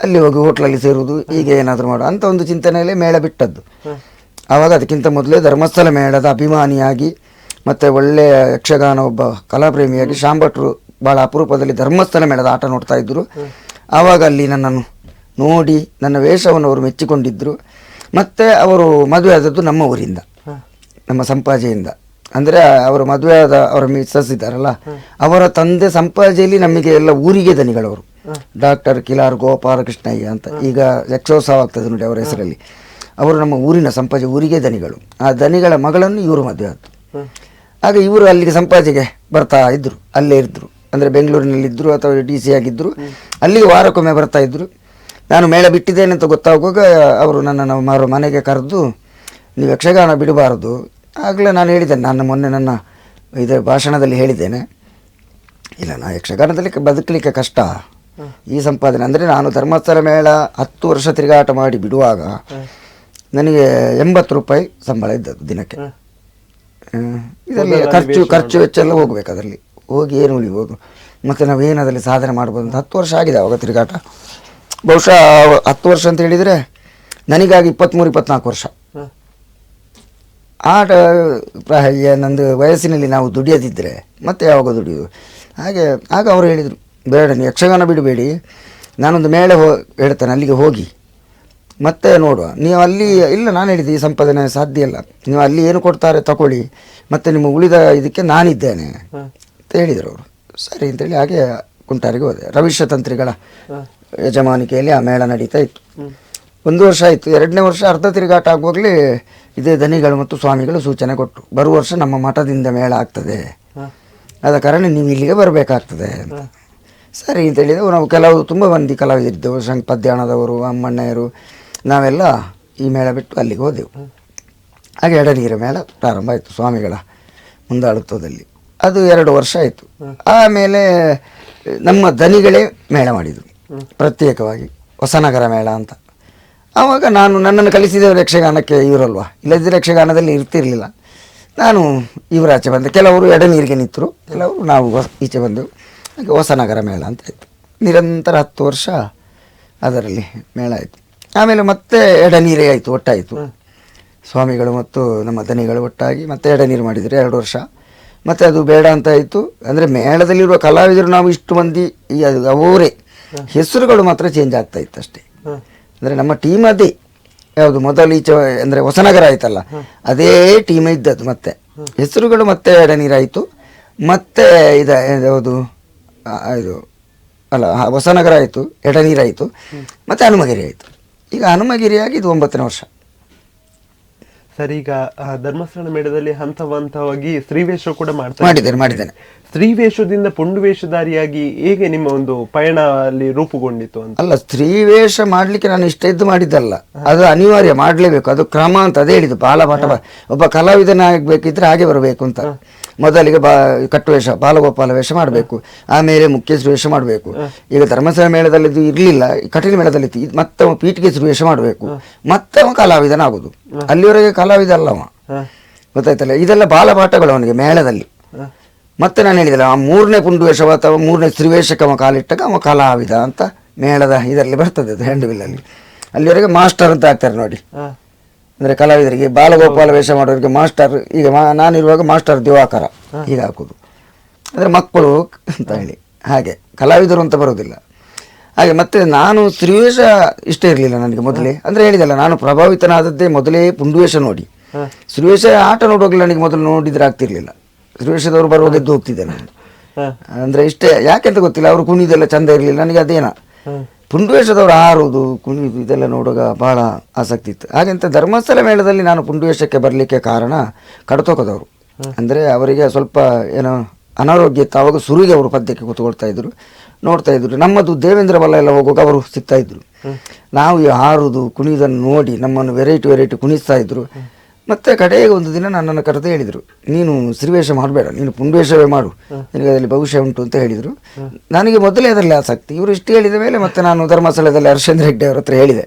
ಅಲ್ಲಿ ಹೋಗಿ ಹೋಟ್ಲಲ್ಲಿ ಸೇರುವುದು, ಹೀಗೆ ಏನಾದರೂ ಮಾಡುವ ಅಂತ ಒಂದು ಚಿಂತನೆಯಲ್ಲೇ ಮೇಳ ಬಿಟ್ಟದ್ದು. ಆವಾಗ ಅದಕ್ಕಿಂತ ಮೊದಲೇ ಧರ್ಮಸ್ಥಳ ಮೇಳದ ಅಭಿಮಾನಿಯಾಗಿ, ಮತ್ತು ಒಳ್ಳೆಯ ಯಕ್ಷಗಾನ ಒಬ್ಬ ಕಲಾಪ್ರೇಮಿಯಾಗಿ ಶಾಂಭಟ್ರು ಭಾಳ ಅಪರೂಪದಲ್ಲಿ ಧರ್ಮಸ್ಥಳ ಮೇಳದ ಆಟ ನೋಡ್ತಾ ಇದ್ದರು. ಆವಾಗ ಅಲ್ಲಿ ನನ್ನನ್ನು ನೋಡಿ, ನನ್ನ ವೇಷವನ್ನು ಅವರು ಮೆಚ್ಚಿಕೊಂಡಿದ್ದರು ಮತ್ತು ಅವರು ಮದುವೆ ಆದದ್ದು ನಮ್ಮ ಊರಿಂದ, ನಮ್ಮ ಸಂಪಾಜೆಯಿಂದ. ಅಂದರೆ ಅವರು ಮದುವೆ ಆದ, ಅವರ ಮಿಸ್ಸಸ್ ಇದ್ದಾರಲ್ಲ ಅವರ ತಂದೆ ಸಂಪಾಜೆಯಲ್ಲಿ ನಮಗೆ ಎಲ್ಲ ಊರಿಗೆ ದನಿಗಳವರು. ಡಾಕ್ಟರ್ ಕಿಲಾರ್ ಗೋಪಾಲಕೃಷ್ಣಯ್ಯ ಅಂತ. ಈಗ ಯಕ್ಷೋತ್ಸವ ಆಗ್ತದೆ ನೋಡಿ ಅವರ ಹೆಸರಲ್ಲಿ. ಅವರು ನಮ್ಮ ಊರಿನ ಸಂಪಾಜೆ ಊರಿಗೆ ದನಿಗಳು. ಆ ದನಿಗಳ ಮಗಳನ್ನು ಇವರು ಮದುವೆ ಆಯಿತು ಆಗ ಇವರು ಅಲ್ಲಿಗೆ ಸಂಪಾಜಿಗೆ ಬರ್ತಾ ಇದ್ರು ಅಲ್ಲೇ ಇದ್ರು ಅಂದರೆ ಬೆಂಗಳೂರಿನಲ್ಲಿದ್ದರು ಅಥವಾ ಡಿ ಸಿ ಆಗಿದ್ದರು ಅಲ್ಲಿಗೆ ವಾರಕ್ಕೊಮ್ಮೆ ಬರ್ತಾ ಇದ್ರು. ನಾನು ಮೇಳ ಬಿಟ್ಟಿದ್ದೇನೆ ಅಂತ ಗೊತ್ತಾಗುವಾಗ ಅವರು ನನ್ನನ್ನು ಮಾರು ಮನೆಗೆ ಕರೆದು ನೀವು ಯಕ್ಷಗಾನ ಬಿಡಬಾರದು. ಆಗಲೇ ನಾನು ಹೇಳಿದ್ದೇನೆ ನಾನು ಮೊನ್ನೆ ನನ್ನ ಇದರ ಭಾಷಣದಲ್ಲಿ ಹೇಳಿದ್ದೇನೆ. ಇಲ್ಲ ನಾನು ಯಕ್ಷಗಾನದಲ್ಲಿ ಬದುಕಲಿಕ್ಕೆ ಕಷ್ಟ. ಈ ಸಂಪಾದನೆ ಅಂದರೆ ನಾನು ಧರ್ಮಸ್ಥಳ ಮೇಳ ಹತ್ತು ವರ್ಷ ತಿರುಗಾಟ ಮಾಡಿ ಬಿಡುವಾಗ ನನಗೆ ಎಂಬತ್ತು ರೂಪಾಯಿ ಸಂಬಳ ಇದ್ದದ್ದು ದಿನಕ್ಕೆ. ಇದರಲ್ಲಿ ಖರ್ಚು ಖರ್ಚು ವೆಚ್ಚ ಎಲ್ಲ ಹೋಗ್ಬೇಕು ಅದರಲ್ಲಿ. ಹೋಗಿ ಏನು ಉಳಿಬೋದು ಮತ್ತು ನಾವು ಅದರಲ್ಲಿ ಸಾಧನೆ ಮಾಡ್ಬೋದು ಅಂತ ಹತ್ತು ವರ್ಷ ಆಗಿದೆ ಅವಾಗ ತಿರುಗಾಟ. ಬಹುಶಃ ಹತ್ತು ವರ್ಷ ಅಂತ ಹೇಳಿದರೆ ನನಗಾಗಿ ಇಪ್ಪತ್ತ್ಮೂರು ಇಪ್ಪತ್ನಾಲ್ಕು ವರ್ಷ. ಆಟ ಪ್ರಾಯ ನಂದು ವಯಸ್ಸಿನಲ್ಲಿ ನಾವು ದುಡಿಯದಿದ್ದರೆ ಮತ್ತೆ ಯಾವಾಗ ದುಡಿಯೋದು ಹಾಗೆ ಆಗ ಅವರು ಹೇಳಿದರು ಬೇಡ ನೀವು ಯಕ್ಷಗಾನ ಬಿಡಬೇಡಿ. ನಾನೊಂದು ಮೇಳೆ ಹೋ ಹೇಳ್ತೇನೆ ಅಲ್ಲಿಗೆ ಹೋಗಿ. ಮತ್ತೆ ನೋಡುವ. ನೀವು ಅಲ್ಲಿ ಇಲ್ಲ ನಾನು ಹೇಳಿದೆ ಈ ಸಂಪಾದನೆ ಸಾಧ್ಯ ಇಲ್ಲ. ನೀವು ಅಲ್ಲಿ ಏನು ಕೊಡ್ತಾರೆ ತಗೊಳ್ಳಿ. ಮತ್ತು ನಿಮ್ಮ ಉಳಿದ ಇದಕ್ಕೆ ನಾನಿದ್ದೇನೆ. ಅಂತ ಹೇಳಿದರು ಅವರು. ಸರಿ ಅಂತೇಳಿ ಹಾಗೆ ಕುಂಟಾರಿಗೆ ಹೋದೆ. ರವಿಶ ತಂತ್ರಿಗಳ ಯಜಮಾನಿಕೆಯಲ್ಲಿ ಆ ಮೇಳ ನಡೀತಾ ಇತ್ತು. ಒಂದು ವರ್ಷ ಆಯಿತು. ಎರಡನೇ ವರ್ಷ ಅರ್ಧ ತಿರುಗಾಟ ಆಗುವಾಗಲೇ ಇದೇ ಧನಿಗಳು ಮತ್ತು ಸ್ವಾಮಿಗಳು ಸೂಚನೆ ಕೊಟ್ಟರು ಬರುವ ವರ್ಷ ನಮ್ಮ ಮಠದಿಂದ ಮೇಳ ಆಗ್ತದೆ. ಆದ ಕಾರಣ ನೀವು ಇಲ್ಲಿಗೆ ಬರಬೇಕಾಗ್ತದೆ ಅಂತ. ಸರಿ ಅಂತ ಹೇಳಿದೆವು ನಾವು ಕೆಲವು, ತುಂಬ ಮಂದಿ ಕಲಾವಿದರಿದ್ದೆವು ಶಂಕ್ ಪದ್ಯಾಣದವರು ಅಮ್ಮಣ್ಣಯರು, ನಾವೆಲ್ಲ ಈ ಮೇಳ ಬಿಟ್ಟು ಅಲ್ಲಿಗೆ ಹೋದೆವು. ಹಾಗೆ ಎಡನೀರ ಮೇಳ ಪ್ರಾರಂಭ ಆಯಿತು ಸ್ವಾಮಿಗಳ ಮುಂದಾಳುತ್ವದಲ್ಲಿ. ಅದು ಎರಡು ವರ್ಷ ಆಯಿತು. ಆಮೇಲೆ ನಮ್ಮ ದನಿಗಳೇ ಮೇಳ ಮಾಡಿದರು. ಪ್ರತ್ಯೇಕವಾಗಿ ಹೊಸನಗರ ಮೇಳ ಅಂತ. ಆವಾಗ ನಾನು ನನ್ನನ್ನು ಕಲಿಸಿದ ಯಕ್ಷಗಾನಕ್ಕೆ ಇವರಲ್ವಾ? ಇಲ್ಲದಿದ್ದರೆ ಯಕ್ಷಗಾನದಲ್ಲಿ ಇರ್ತಿರಲಿಲ್ಲ. ನಾನು ಇವರಾಚೆ ಬಂದೆ. ಕೆಲವರು ಎಡನೀರಿಗೆ ನಿಂತರು, ಕೆಲವರು ನಾವು ಈಚೆ ಬಂದೆವು. ಹಾಗೆ ಹೊಸನಗರ ಮೇಳ ಅಂತ ಇತ್ತು ನಿರಂತರ ಹತ್ತು ವರ್ಷ ಅದರಲ್ಲಿ ಮೇಳ ಆಯಿತು. ಆಮೇಲೆ ಮತ್ತೆ ಎಡನೀರೇ ಆಯಿತು ಒಟ್ಟಾಯಿತು. ಸ್ವಾಮಿಗಳು ಮತ್ತು ನಮ್ಮ ದನಿಗಳು ಒಟ್ಟಾಗಿ ಮತ್ತೆ ಎಡನೀರು ಮಾಡಿದರು ಎರಡು ವರ್ಷ. ಮತ್ತೆ ಅದು ಬೇಡ ಅಂತ ಆಯಿತು. ಅಂದರೆ ಮೇಳದಲ್ಲಿರುವ ಕಲಾವಿದರು ನಾವು ಇಷ್ಟು ಮಂದಿ ಈ ಅದು ಅವರೇ. ಹೆಸರುಗಳು ಮಾತ್ರ ಚೇಂಜ್ ಆಗ್ತಾ ಇತ್ತು ಅಷ್ಟೇ. ಅಂದರೆ ನಮ್ಮ ಟೀಮ್ ಅದೇ. ಯಾವುದು ಮೊದಲು ಈಚೆ ಅಂದರೆ ಹೊಸನಗರ ಆಯ್ತಲ್ಲ ಅದೇ ಟೀಮ್ ಇದ್ದದ್ದು ಮತ್ತೆ. ಹೆಸರುಗಳು ಮತ್ತೆ ಎಡನೀರಾಯಿತು. ಮತ್ತೆ ಇದು ಯಾವುದು ಇದು ಅಲ್ಲ ಹೊಸನಗರ ಆಯಿತು ಎಡನೀರಾಯಿತು ಮತ್ತೆ ಹನುಮಗಿರಿ ಆಯಿತು. ಈಗ ಹನುಮಗಿರಿಯಾಗಿ ಇದು ಒಂಬತ್ತನೇ ವರ್ಷ. ಸರಿ ಈಗ ಧರ್ಮಸ್ಥಳ ಮೇಳದಲ್ಲಿ ಹಂತ ಹಂತವಾಗಿ ಸ್ತ್ರೀವೇಷ ಕೂಡ ಮಾಡ್ತಾ ಮಾಡಿದ್ದೇನೆ ಮಾಡಿದ್ದೇನೆ. ಸ್ತ್ರೀವೇಷದಿಂದ ಪುಂಡು ವೇಷಧಾರಿಯಾಗಿ ಹೇಗೆ ನಿಮ್ಮ ಒಂದು ಪಯಣ ಅಲ್ಲಿ ರೂಪುಗೊಂಡಿತು ಅಂತ? ಅಲ್ಲ ಸ್ತ್ರೀವೇಷ ಮಾಡಲಿಕ್ಕೆ ನಾನು ಇಷ್ಟ ಇದ್ದು ಮಾಡಿದ್ದಲ್ಲ. ಅದು ಅನಿವಾರ್ಯ ಮಾಡಲೇಬೇಕು. ಅದು ಕ್ರಮ ಅಂತ ಅದೇ ಹೇಳಿದ್ದು ಬಾಲಪಾಠ ಬ- ಒಬ್ಬ ಕಲಾವಿದನಾಗಬೇಕಿದ್ರೆ ಹಾಗೆ ಬರಬೇಕು ಅಂತ. ಮೊದಲಿಗೆ ಬಾ ಕಟ್ಟು ವೇಷ ಬಾಲಗೋಪಾಲ ವೇಷ ಮಾಡಬೇಕು. ಆಮೇಲೆ ಮುಖ್ಯಶ್ರೀ ವೇಷ ಮಾಡಬೇಕು. ಈಗ ಧರ್ಮಸ್ಥಳ ಮೇಳದಲ್ಲಿ ಇದು ಇರಲಿಲ್ಲ ಕಠಿಣ ಮೇಳದಲ್ಲಿ ಇತ್ತು. ಇದು ಮತ್ತೆ ಅವ ಪೀಠಿಗೆ ಶ್ರೀ ವೇಷ ಮಾಡಬೇಕು. ಮತ್ತೆ ಅವ ಕಲಾವಿದನಾಗುದು. ಅಲ್ಲಿವರೆಗೆ ಕಲಾವಿದ ಅಲ್ಲ ಅವ. ಗೊತ್ತಾಯ್ತಲ್ಲ? ಇದೆಲ್ಲ ಬಾಲಪಾಠಗಳು ಅವನಿಗೆ ಮೇಳದಲ್ಲಿ. ಮತ್ತೆ ನಾನು ಹೇಳಿದಲ್ಲ ಆ ಮೂರನೇ ಪುಂಡುವೇಷವ ಅಥವಾ ಮೂರನೇ ಸ್ತ್ರೀವೇಷಕ್ಕೆ ಅವ ಕಾಲಿಟ್ಟಾಗ ಅವ ಕಲಾವಿದ ಅಂತ ಮೇಳದ ಇದರಲ್ಲಿ ಬರ್ತದೆ ಅದು ಹ್ಯಾಂಡ್ವಿಲ್ಲಲ್ಲಿ ಅಲ್ಲಿವರೆಗೆ ಮಾಸ್ಟರ್ ಅಂತ ಆಗ್ತಾರೆ ನೋಡಿ. ಅಂದರೆ ಕಲಾವಿದರಿಗೆ ಬಾಲಗೋಪಾಲ ವೇಷ ಮಾಡೋರಿಗೆ ಮಾಸ್ಟರ್ ಈಗ ಮಾ- ನಾನಿರುವಾಗ ಮಾಸ್ಟರ್ ದಿವಾಕರ ಈಗ ಹಾಕೋದು. ಅಂದರೆ ಮಕ್ಕಳು ಅಂತ ಹೇಳಿ. ಹಾಗೆ ಕಲಾವಿದರು ಅಂತ ಬರೋದಿಲ್ಲ ಹಾಗೆ ಮತ್ತೆ ನಾನು ಸ್ತ್ರೀವೇಷ ಇಷ್ಟ ಇರಲಿಲ್ಲ ನನಗೆ ಮೊದಲೇ. ಅಂದರೆ ಹೇಳಿದಲ್ಲ ನಾನು ಪ್ರಭಾವಿತನಾದದ್ದೇ ಮೊದಲೇ ಪುಂಡುವೇಷ ನೋಡಿ. ಸ್ತ್ರೀವೇಷ ಆಟ ನೋಡುವಾಗಲೇ ನನಗೆ ಮೊದಲು ನೋಡಿದ್ರೆ ಆಗ್ತಿರ್ಲಿಲ್ಲ. ಸ್ತ್ರೀವೇಷದವರು ಬರುವಾಗ ಎದ್ದು ಹೋಗ್ತಿದ್ದೆ ನಾನು ಅಂದರೆ ಇಷ್ಟೇ ಯಾಕೆಂತ ಗೊತ್ತಿಲ್ಲ ಅವರು ಕುಣಿದೆಲ್ಲ ಚಂದ ಇರಲಿಲ್ಲ ನನಗೆ ಅದೇನ. ಪುಂಡುವೇಷದವರು ಹಾರುವುದು ಕುಣಿಯುವುದು ಇದೆಲ್ಲ ನೋಡುವಾಗ ಬಹಳ ಆಸಕ್ತಿ ಇತ್ತು. ಹಾಗೆಂತ ಧರ್ಮಸ್ಥಳ ಮೇಳದಲ್ಲಿ ನಾನು ಪುಂಡುವೇಷಕ್ಕೆ ಬರಲಿಕ್ಕೆ ಕಾರಣ ಕಡತೋಕದವರು. ಅಂದರೆ ಅವರಿಗೆ ಸ್ವಲ್ಪ ಏನೋ ಅನಾರೋಗ್ಯ ಇತ್ತು. ಆವಾಗ ಸುರುವಿಗೆ ಅವರು ಪದ್ಯಕ್ಕೆ ಕೂತ್ಕೊಳ್ತಾ ಇದ್ರು ನೋಡ್ತಾ ಇದ್ರು. ನಮ್ಮದು ದೇವೇಂದ್ರ ಬಲ ಎಲ್ಲ ಹೋಗುವಾಗ ಅವರು ಸಿಗ್ತಾ ಇದ್ರು. ನಾವು ಈ ಹಾರುದು ಕುಣಿಯೋದನ್ನು ನೋಡಿ ನಮ್ಮನ್ನು ವೆರೈಟಿ ವೆರೈಟಿ ಕುಣಿಸ್ತಾ ಇದ್ರು. ಮತ್ತೆ ಕಡೆಗೆ ಒಂದು ದಿನ ನನ್ನನ್ನು ಕರೆದು ಹೇಳಿದರು ನೀನು ಸ್ತ್ರೀವೇಷ ಮಾಡಬೇಡ ನೀನು ಪುಂಡವೇಷವೇ ಮಾಡು ನಿನಗೆ ಅದರಲ್ಲಿ ಭವಿಷ್ಯ ಉಂಟು ಅಂತ ಹೇಳಿದರು. ನನಗೆ ಮೊದಲೇ ಅದರಲ್ಲಿ ಆಸಕ್ತಿ ಇವರು ಇಷ್ಟು ಹೇಳಿದ ಮೇಲೆ ಮತ್ತೆ ನಾನು ಧರ್ಮಸ್ಥಳದಲ್ಲಿ ಹರ್ಷೇಂದ್ರ ಹೆಗ್ಡೆ ಅವ್ರ ಹತ್ರ ಹೇಳಿದೆ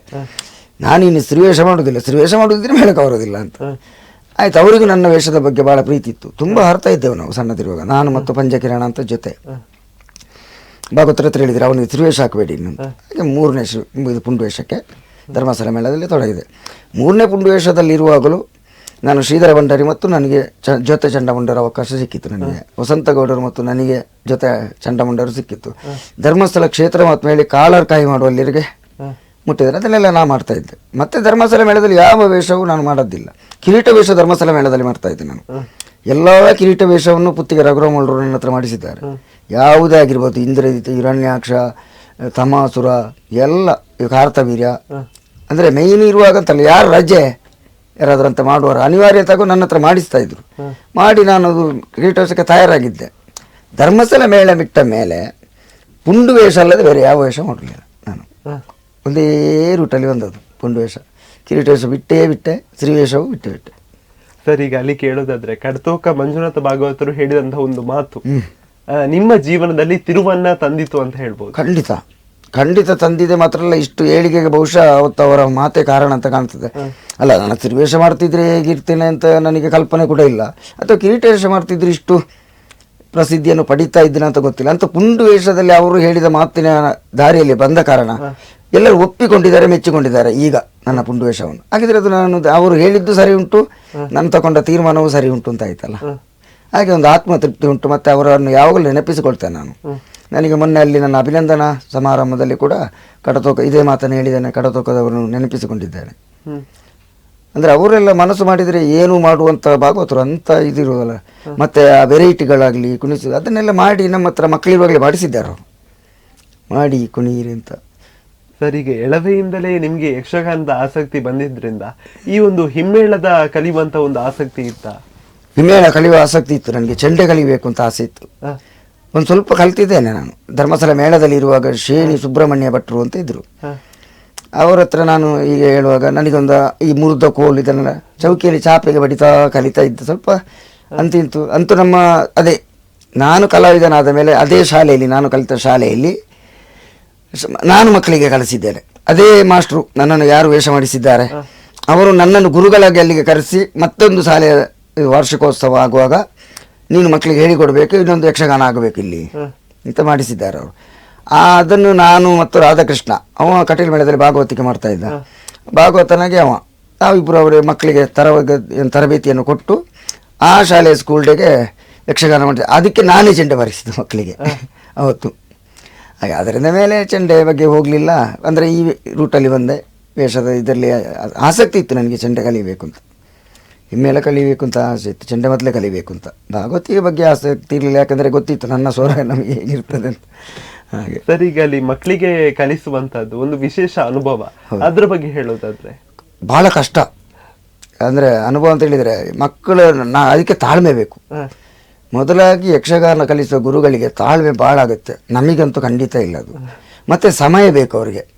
ನಾನು ಇನ್ನು ಸ್ತ್ರೀವೇಷ ಮಾಡೋದಿಲ್ಲ ಸ್ತ್ರೀವೇಷ ಮಾಡೋದಿದ್ರೆ ಮೇಲೆ ಕವರೋದಿಲ್ಲ ಅಂತ. ಆಯ್ತು ಅವರಿಗೂ ನನ್ನ ವೇಷದ ಬಗ್ಗೆ ಭಾಳ ಪ್ರೀತಿ ಇತ್ತು ತುಂಬ ಹರ್ತಾ ಇದ್ದೆವು ನಾವು ಸಣ್ಣದಿರುವಾಗ ನಾನು ಮತ್ತು ಪಂಚಕಿರಣ ಅಂತ ಜೊತೆ. ಭಾಗವತರ ಹತ್ರ ಹೇಳಿದ್ರು ಅವನಿಗೆ ತ್ರಿವೇಷ ಹಾಕಬೇಡಿ. ಹಾಗೆ ಮೂರನೇ ಇದು ಇದು ಪುಂಡುವೇಷಕ್ಕೆ ಧರ್ಮಸ್ಥಳ ಮೇಳದಲ್ಲಿ ತೊಡಗಿದೆ. ಮೂರನೇ ಪುಂಡು ಇರುವಾಗಲೂ ನಾನು ಶ್ರೀಧರ ಭಂಡಾರಿ ಮತ್ತು ನನಗೆ ಚ ಜೊತೆ ಚಂಡಮುಂಡರ ಅವಕಾಶ ಸಿಕ್ಕಿತ್ತು ನನಗೆ. ವಸಂತಗೌಡರು ಮತ್ತು ನನಗೆ ಜೊತೆ ಚಂಡಮುಂಡರು ಸಿಕ್ಕಿತ್ತು. ಧರ್ಮಸ್ಥಳ ಕ್ಷೇತ್ರ ಮತ್ತು ಮೇಲೆ ಕಾಳರ್ ಕಾಯಿ ಮಾಡುವಲ್ಲಿರಿಗೆ ಮುಟ್ಟಿದ್ದಾರೆ. ಅದನ್ನೆಲ್ಲ ನಾ ಮಾಡ್ತಾ ಇದ್ದೆ. ಮತ್ತೆ ಧರ್ಮಸ್ಥಳ ಮೇಳದಲ್ಲಿ ಯಾವ ವೇಷವೂ ನಾನು ಮಾಡೋದಿಲ್ಲ. ಕಿರೀಟ ವೇಷ ಧರ್ಮಸ್ಥಳ ಮೇಳದಲ್ಲಿ ಮಾಡ್ತಾ ಇದ್ದೆ ನಾನು. ಎಲ್ಲ ಕಿರೀಟ ವೇಷವನ್ನು ಪುತ್ತಿಗೆ ರಘುರಾಮಳ್ಳರು ನನ್ನ ಹತ್ರ ಮಾಡಿಸಿದ್ದಾರೆ. ಯಾವುದೇ ಆಗಿರ್ಬೋದು ಇಂದ್ರಜಿತ್ ಹಿರಣ್ಯಾಕ್ಷ ತಮಾಸುರ ಎಲ್ಲ ಕಾರ್ತವೀರ್ಯ ಅಂದರೆ ಮೇಯ್ನ್ ಇರುವಾಗಂತಲ್ಲ ಯಾರು ರಜೆ? ಯಾರಾದ್ರೂ ಅಂತ ಮಾಡುವವರು. ಅನಿವಾರ್ಯತೆಗೂ ನನ್ನ ಹತ್ರ ಮಾಡಿಸ್ತಾ ಇದ್ರು. ಮಾಡಿ ನಾನು ಅದು ಕಿರೀಟೋತ್ಸವಕ್ಕೆ ತಯಾರಾಗಿದ್ದೆ. ಧರ್ಮಸ್ಥಳ ಮೇಳ ಬಿಟ್ಟ ಮೇಲೆ ಪುಂಡು ವೇಷ ಅಲ್ಲದೆ ಬೇರೆ ಯಾವ ವೇಷ ಮಾಡಲಿಲ್ಲ ನಾನು. ಒಂದೇ ರೂಟಲ್ಲಿ ಬಂದದ್ದು ಪುಂಡು ವೇಷ. ಕಿರೀಟ ವೇಷ ಬಿಟ್ಟೇ ಬಿಟ್ಟೆ ಶ್ರೀವೇಷವು ಬಿಟ್ಟೇ ಬಿಟ್ಟೆ. ಸರ್ ಈಗ ಅಲ್ಲಿ ಕೇಳೋದಾದ್ರೆ ಕಡತೋಕ ಮಂಜುನಾಥ ಭಾಗವತರು ಹೇಳಿದಂತಹ ಒಂದು ಮಾತು. ನಿಮ್ಮ ಜೀವನದಲ್ಲಿ ತಿರುವನ್ನ ತಂದಿತು ಅಂತ ಹೇಳ್ಬೋದು. ಖಂಡಿತ. ಖಂಡಿತ ತಂದಿದೆ ಮಾತ್ರ ಅಲ್ಲ ಇಷ್ಟು ಏಳಿಗೆಗೆ ಬಹುಶಃ ಅವತ್ತು ಅವರ ಮಾತೆ ಕಾರಣ ಅಂತ ಕಾಣ್ತದೆ. ಅಲ್ಲ ನಾನು ತಿರುವೇಷ ಮಾಡ್ತಿದ್ರೆ ಹೇಗಿರ್ತೇನೆ ಅಂತ ನನಗೆ ಕಲ್ಪನೆ ಕೂಡ ಇಲ್ಲ. ಅಥವಾ ಕಿರೀಟ ವೇಷ ಮಾಡ್ತಿದ್ರೆ ಇಷ್ಟು ಪ್ರಸಿದ್ಧಿಯನ್ನು ಪಡಿತಾ ಇದ್ದೇನೆ ಅಂತ ಗೊತ್ತಿಲ್ಲ. ಅಂತ ಪುಂಡು ವೇಷದಲ್ಲಿ ಅವರು ಹೇಳಿದ ಮಾತಿನ ದಾರಿಯಲ್ಲಿ ಬಂದ ಕಾರಣ ಎಲ್ಲರೂ ಒಪ್ಪಿಕೊಂಡಿದ್ದಾರೆ ಮೆಚ್ಚಿಕೊಂಡಿದ್ದಾರೆ ಈಗ ನನ್ನ ಪುಂಡುವೇಷವನ್ನು ಹಾಗಿದ್ರೆ ಅದು ನಾನು ಅವರು ಹೇಳಿದ್ದು ಸರಿ ಉಂಟು ನಾನು ತಗೊಂಡ ತೀರ್ಮಾನವೂ ಸರಿ ಉಂಟು ಅಂತ ಆಯ್ತಲ್ಲ. ಹಾಗೆ ಒಂದು ಆತ್ಮತೃಪ್ತಿ ಉಂಟು ಮತ್ತೆ ಅವರನ್ನು ಯಾವಾಗಲೂ ನೆನಪಿಸಿಕೊಳ್ತೇನೆ ನಾನು. ನನಗೆ ಮೊನ್ನೆ ಅಲ್ಲಿ ನನ್ನ ಅಭಿನಂದನಾ ಸಮಾರಂಭದಲ್ಲಿ ಕೂಡ ಕಡತೋಕ ಇದೇ ಮಾತನ್ನು ಹೇಳಿದ್ದೇನೆ ಕಡತೋಕದವರನ್ನು ನೆನಪಿಸಿಕೊಂಡಿದ್ದೇನೆ. ಅಂದರೆ ಅವರೆಲ್ಲ ಮನಸ್ಸು ಮಾಡಿದರೆ ಏನು ಮಾಡುವಂತ ಭಾಗವತರು ಅಂತ ಇದಿರುವುದಲ್ಲ ಮತ್ತೆ ಆ ವೆರೈಟಿಗಳಾಗಲಿ ಕುಣಿಸು ಅದನ್ನೆಲ್ಲ ಮಾಡಿ ನಮ್ಮ ಹತ್ರ ಮಕ್ಕಳಿರುವಾಗಲೇ ಮಾಡಿಸಿದ್ದಾರೆ ಅವರು. ಮಾಡಿ ಕುಣಿಯಿರಿ ಅಂತ. ಸರ್ ಈಗ ಎಳವೆಯಿಂದಲೇ ನಿಮಗೆ ಯಕ್ಷಗಾನದ ಆಸಕ್ತಿ ಬಂದಿದ್ರಿಂದ ಈ ಒಂದು ಹಿಮ್ಮೇಳದ ಕಲಿಯುವಂಥ ಒಂದು ಆಸಕ್ತಿ ಇತ್ತ? ಹಿಮ್ಮೇಳ ಕಲಿಯುವ ಆಸಕ್ತಿ ಇತ್ತು ನನಗೆ ಚೆಂಡೆ ಕಲಿಬೇಕು ಅಂತ ಆಸೆ ಇತ್ತು. ಒಂದು ಸ್ವಲ್ಪ ಕಲ್ತಿದ್ದೇನೆ ನಾನು. ಧರ್ಮಸ್ಥಳ ಮೇಳದಲ್ಲಿ ಇರುವಾಗ ಶೇಣಿ ಸುಬ್ರಹ್ಮಣ್ಯ ಭಟ್ರು ಅಂತ ಇದ್ರು. ಅವರ ಹತ್ರ ನಾನು ಈಗ ಹೇಳುವಾಗ ನನಗೊಂದು ಈ ಮುರಿದ ಕೋಲ್ ಇದನ್ನೆಲ್ಲ ಚೌಕಿಯಲ್ಲಿ ಚಾಪೆಗೆ ಬಡಿತಾ ಕಲಿತಾ ಇದ್ದ ಸ್ವಲ್ಪ ಅಂತಿಂತು ಅಂತೂ ನಮ್ಮ ಅದೇ ನಾನು ಕಲಾವಿದನಾದ ಮೇಲೆ ಅದೇ ಶಾಲೆಯಲ್ಲಿ ನಾನು ಕಲಿತ ಶಾಲೆಯಲ್ಲಿ ನಾನು ಮಕ್ಕಳಿಗೆ ಕಲಿಸಿದ್ದೇನೆ. ಅದೇ ಮಾಸ್ಟ್ರು ನನ್ನನ್ನು ಯಾರು ವೇಷ ಮಾಡಿಸಿದ್ದಾರೆ. ಅವರು ನನ್ನನ್ನು ಗುರುಗಳಾಗಿ ಅಲ್ಲಿಗೆ ಕರೆಸಿ ಮತ್ತೊಂದು ಶಾಲೆಯ ವಾರ್ಷಿಕೋತ್ಸವ ಆಗುವಾಗ ನೀನು ಮಕ್ಕಳಿಗೆ ಹೇಳಿಕೊಡ್ಬೇಕು ಇನ್ನೊಂದು ಯಕ್ಷಗಾನ ಆಗಬೇಕು ಇಲ್ಲಿ. ಅಂತ ಮಾಡಿಸಿದ್ದಾರೆ ಅವರು. ಆ ಅದನ್ನು ನಾನು ಮತ್ತು ರಾಧಾಕೃಷ್ಣ ಅವ ಕಟೀಲ್ ಮೇಳದಲ್ಲಿ ಭಾಗವತಿಕೆ ಮಾಡ್ತಾ ಇದ್ದ. ಭಾಗವತನಾಗೆ ಅವ. ನಾವಿಬ್ಬರು ಅವರ ಮಕ್ಕಳಿಗೆ ತರಗ ತರಬೇತಿಯನ್ನು ಕೊಟ್ಟು ಆ ಶಾಲೆಯ ಸ್ಕೂಲ್ ಡೇಗೆ ಯಕ್ಷಗಾನ ಮಾಡಿದೆ ಅದಕ್ಕೆ ನಾನೇ ಚೆಂಡೆ ಬಾರಿಸಿದ್ದು ಮಕ್ಕಳಿಗೆ. ಅವತ್ತು. ಹಾಗೆ ಅದರಿಂದ ಮೇಲೆ ಚೆಂಡೆ ಬಗ್ಗೆ ಹೋಗಲಿಲ್ಲ. ಅಂದರೆ ಈ ರೂಟಲ್ಲಿ ಬಂದೆ. ವೇಷದ ಇದರಲ್ಲಿ ಆಸಕ್ತಿ ಇತ್ತು ನನಗೆ ಚೆಂಡೆ ಕಲಿಬೇಕು ಅಂತ. ಹಿಮ್ಮೇಲೆ ಕಲಿಬೇಕು ಅಂತ ಆಸೆ ಇತ್ತು ಚೆಂಡೆ ಮೊದಲೇ ಕಲಿಬೇಕು ಅಂತ. ಭಾಗವತಿಯ ಬಗ್ಗೆ ಆಸಕ್ತಿ ಇರಲಿಲ್ಲ ಯಾಕಂದರೆ ಗೊತ್ತಿತ್ತು ನನ್ನ ಸ್ವರ ನಮಗೆ ಹೇಗಿರ್ತದೆ ಅಂತ. ಹಾಗೆ. ಸರ್ ಈಗ ಅಲ್ಲಿ ಮಕ್ಕಳಿಗೆ ಕಲಿಸುವಂಥದ್ದು ಒಂದು ವಿಶೇಷ ಅನುಭವ. ಅದ್ರ ಬಗ್ಗೆ ಹೇಳೋದಾದರೆ? ಭಾಳ ಕಷ್ಟ. ಅಂದರೆ ಅನುಭವ ಅಂತ ಹೇಳಿದರೆ ಮಕ್ಕಳು ನಾ ಅದಕ್ಕೆ ತಾಳ್ಮೆ ಬೇಕು. ಮೊದಲಾಗಿ ಯಕ್ಷಗಾನ ಕಲಿಸುವ ಗುರುಗಳಿಗೆ ತಾಳ್ಮೆ ಭಾಳ ಆಗುತ್ತೆ ನಮಗಂತೂ ಖಂಡಿತ ಇಲ್ಲ ಅದು. ಮತ್ತೆ ಸಮಯ ಬೇಕು ಅವರಿಗೆ.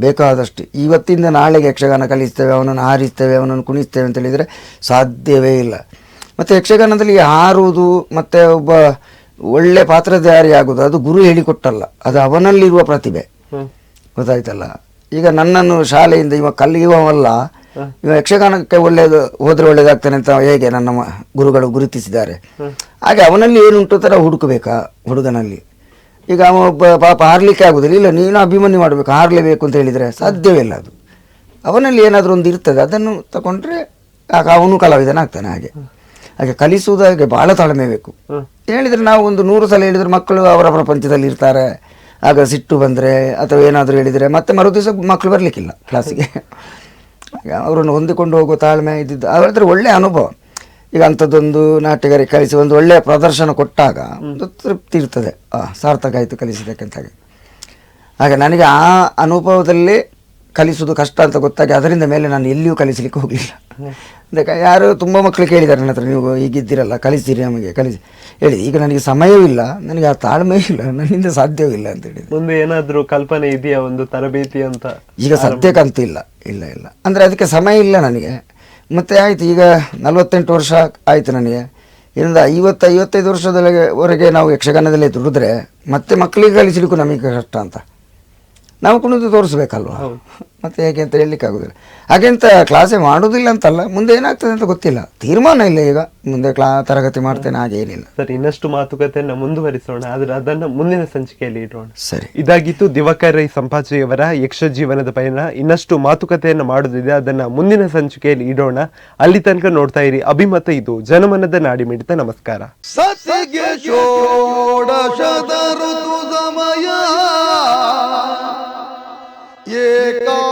ಬೇಕಾದಷ್ಟು. ಇವತ್ತಿಂದ ನಾಳೆಗೆ ಯಕ್ಷಗಾನ ಕಲಿಸ್ತೇವೆ ಅವನನ್ನು ಹಾರಿಸ್ತೇವೆ ಅವನನ್ನು ಕುಣಿಸ್ತೇವೆ ಅಂತ ಹೇಳಿದರೆ ಸಾಧ್ಯವೇ ಇಲ್ಲ. ಮತ್ತು ಯಕ್ಷಗಾನದಲ್ಲಿ ಹಾರುವುದು ಮತ್ತು ಒಬ್ಬ ಒಳ್ಳೆ ಪಾತ್ರಧಾರಿ ಆಗುವುದು ಅದು ಗುರು ಹೇಳಿಕೊಟ್ಟಲ್ಲ. ಅದು ಅವನಲ್ಲಿರುವ ಪ್ರತಿಭೆ. ಗೊತ್ತಾಯ್ತಲ್ಲ? ಈಗ ನನ್ನನ್ನು ಶಾಲೆಯಿಂದ ಇವ ಕಲಿಯುವವಲ್ಲ ಇವ ಯಕ್ಷಗಾನಕ್ಕೆ ಒಳ್ಳೆಯದು ಹೋದರೆ ಒಳ್ಳೇದಾಗ್ತಾನೆ ಅಂತ ಹೇಗೆ ನನ್ನ ಗುರುಗಳು ಗುರುತಿಸಿದ್ದಾರೆ. ಹಾಗೆ ಅವನಲ್ಲಿ ಏನುಂಟು ಥರ ಹುಡುಕಬೇಕಾ ಹುಡುಗನಲ್ಲಿ. ಈಗ ಅವ ಪಾಪ ಹಾರ್ಲಿಕ್ಕೆ ಆಗುದಿಲ್ಲ. ಇಲ್ಲ ನೀನು ಅಭಿಮನ್ಯು ಮಾಡಬೇಕು ಹಾರಲೇಬೇಕು ಅಂತ ಹೇಳಿದರೆ ಸಾಧ್ಯವೇ ಇಲ್ಲ ಅದು. ಅವನಲ್ಲಿ ಏನಾದರೂ ಒಂದು ಇರ್ತದೆ ಅದನ್ನು ತಗೊಂಡ್ರೆ ಆಗ ಅವನು ಕಲಾವಿದನಾಗ್ತಾನೆ ಹಾಗೆ. ಹಾಗೆ ಕಲಿಸುವುದಾಗೆ ಭಾಳ ತಾಳ್ಮೆ ಬೇಕು. ಹೇಳಿದರೆ ನಾವು ಒಂದು ನೂರು ಸಲ ಹೇಳಿದರೆ ಮಕ್ಕಳು ಅವರ ಪ್ರಪಂಚದಲ್ಲಿ ಇರ್ತಾರೆ. ಆಗ ಸಿಟ್ಟು ಬಂದರೆ ಅಥವಾ ಏನಾದರೂ ಹೇಳಿದರೆ ಮತ್ತೆ ಮರು ದಿವಸ ಮಕ್ಕಳು ಬರಲಿಕ್ಕಿಲ್ಲ ಕ್ಲಾಸಿಗೆ ಹಾಗೆ ಅವರನ್ನು ಹೊಂದಿಕೊಂಡು ಹೋಗುವ ತಾಳ್ಮೆ ಇದ್ದಿದ್ದು ಅವ್ರ ಹತ್ರ ಒಳ್ಳೆಯ ಅನುಭವ. ಈಗ ಅಂಥದ್ದೊಂದು ನಾಟ್ಯಗಾರಿ ಕಲಿಸಿ ಒಂದು ಒಳ್ಳೆಯ ಪ್ರದರ್ಶನ ಕೊಟ್ಟಾಗ ಒಂದು ತೃಪ್ತಿ ಇರ್ತದೆ. ಆ, ಸಾರ್ಥಕ ಆಯಿತು ಕಲಿಸಿದ್ದಕ್ಕೆ ಅಂತ ಹಾಗೆ. ಹಾಗೆ ನನಗೆ ಆ ಅನುಭವದಲ್ಲಿ ಕಲಿಸೋದು ಕಷ್ಟ ಅಂತ ಗೊತ್ತಾಗಿ ಅದರಿಂದ ಮೇಲೆ ನಾನು ಎಲ್ಲಿಯೂ ಕಲಿಸಲಿಕ್ಕೆ ಹೋಗಲಿಲ್ಲ. ಅದಕ್ಕೆ ಯಾರು ತುಂಬ ಮಕ್ಕಳು ಕೇಳಿದ್ದಾರೆ ನನ್ನ ಹತ್ರ ನೀವು ಈಗಿದ್ದೀರಲ್ಲ ಕಲಿಸ್ತೀರಿ ನಮಗೆ ಕಲಿಸಿ ಹೇಳಿ ಈಗ ನನಗೆ ಸಮಯವೂ ಇಲ್ಲ ನನಗೆ ಆ ತಾಳ್ಮೆ ಇಲ್ಲ ನನ್ನಿಂದ ಸಾಧ್ಯವೂ ಇಲ್ಲ ಅಂತ ಹೇಳಿ ಮುಂದೆ ಏನಾದರೂ ಕಲ್ಪನೆ ಇದೆಯಾ ಒಂದು ತರಬೇತಿ ಅಂತ? ಈಗ ಸದ್ಯಕ್ಕಂತೂ ಇಲ್ಲ ಇಲ್ಲ ಇಲ್ಲ. ಅಂದರೆ ಅದಕ್ಕೆ ಸಮಯ ಇಲ್ಲ ನನಗೆ. ಮತ್ತೆ ಆಯಿತು, ಈಗ ನಲವತ್ತೆಂಟು ವರ್ಷ ಆಯಿತು ನನಗೆ. ಇದರಿಂದ ಐವತ್ತು, ಐವತ್ತೈದು ವರೆಗೆ ನಾವು ಯಕ್ಷಗಾನದಲ್ಲಿ ದುಡಿದ್ರೆ ಮತ್ತೆ ಮಕ್ಕಳಿಗೆ ಕಲಿಸಲಿಕ್ಕೂ ನಮಗೆ ಕಷ್ಟ ಅಂತ. ನಾವು ಕುಣಿದು ತೋರಿಸ್ಬೇಕಲ್ವ? ಮತ್ತೆ ಹೇಗೆ ಅಂತ ಹೇಳಲಿಕ್ಕೆ ಆಗೋದಿಲ್ಲ ಹಾಗೆಂತ ಕ್ಲಾಸೇ ಮಾಡೋದಿಲ್ಲ ಅಂತಲ್ಲ ಮುಂದೆ ಏನಾಗ್ತದೆ ಅಂತ ಗೊತ್ತಿಲ್ಲ. ತೀರ್ಮಾನ ಇಲ್ಲ ಈಗ. ಮುಂದೆ ಕ್ಲಾ ತರಗತಿ ಮಾಡ್ತೇನೆ ಹಾಗೆ ಏನಿಲ್ಲ. ಸರ್ ಇನ್ನಷ್ಟು ಮಾತುಕತೆಯನ್ನು ಮುಂದುವರಿಸೋಣ. ಆದರೆ ಅದನ್ನ ಮುಂದಿನ ಸಂಚಿಕೆಯಲ್ಲಿ ಇಡೋಣ. ಸರಿ. ಇದಾಗಿತ್ತು ದಿವಾಕರ್ ರೈ ಸಂಪಾಜಿಯವರ ಯಕ್ಷ ಜೀವನದ ಪಯಣ. ಇನ್ನಷ್ಟು ಮಾತುಕತೆಯನ್ನು ಮಾಡೋದಿದೆ ಅದನ್ನು ಮುಂದಿನ ಸಂಚಿಕೆಯಲ್ಲಿ ಇಡೋಣ. ಅಲ್ಲಿ ತನಕ ನೋಡ್ತಾ ಇರಿ. ಅಭಿಮತ ಇದು. ಜನಮನದ ನಾಡಿ ಮಿಡಿತ ನಮಸ್ಕಾರ ये का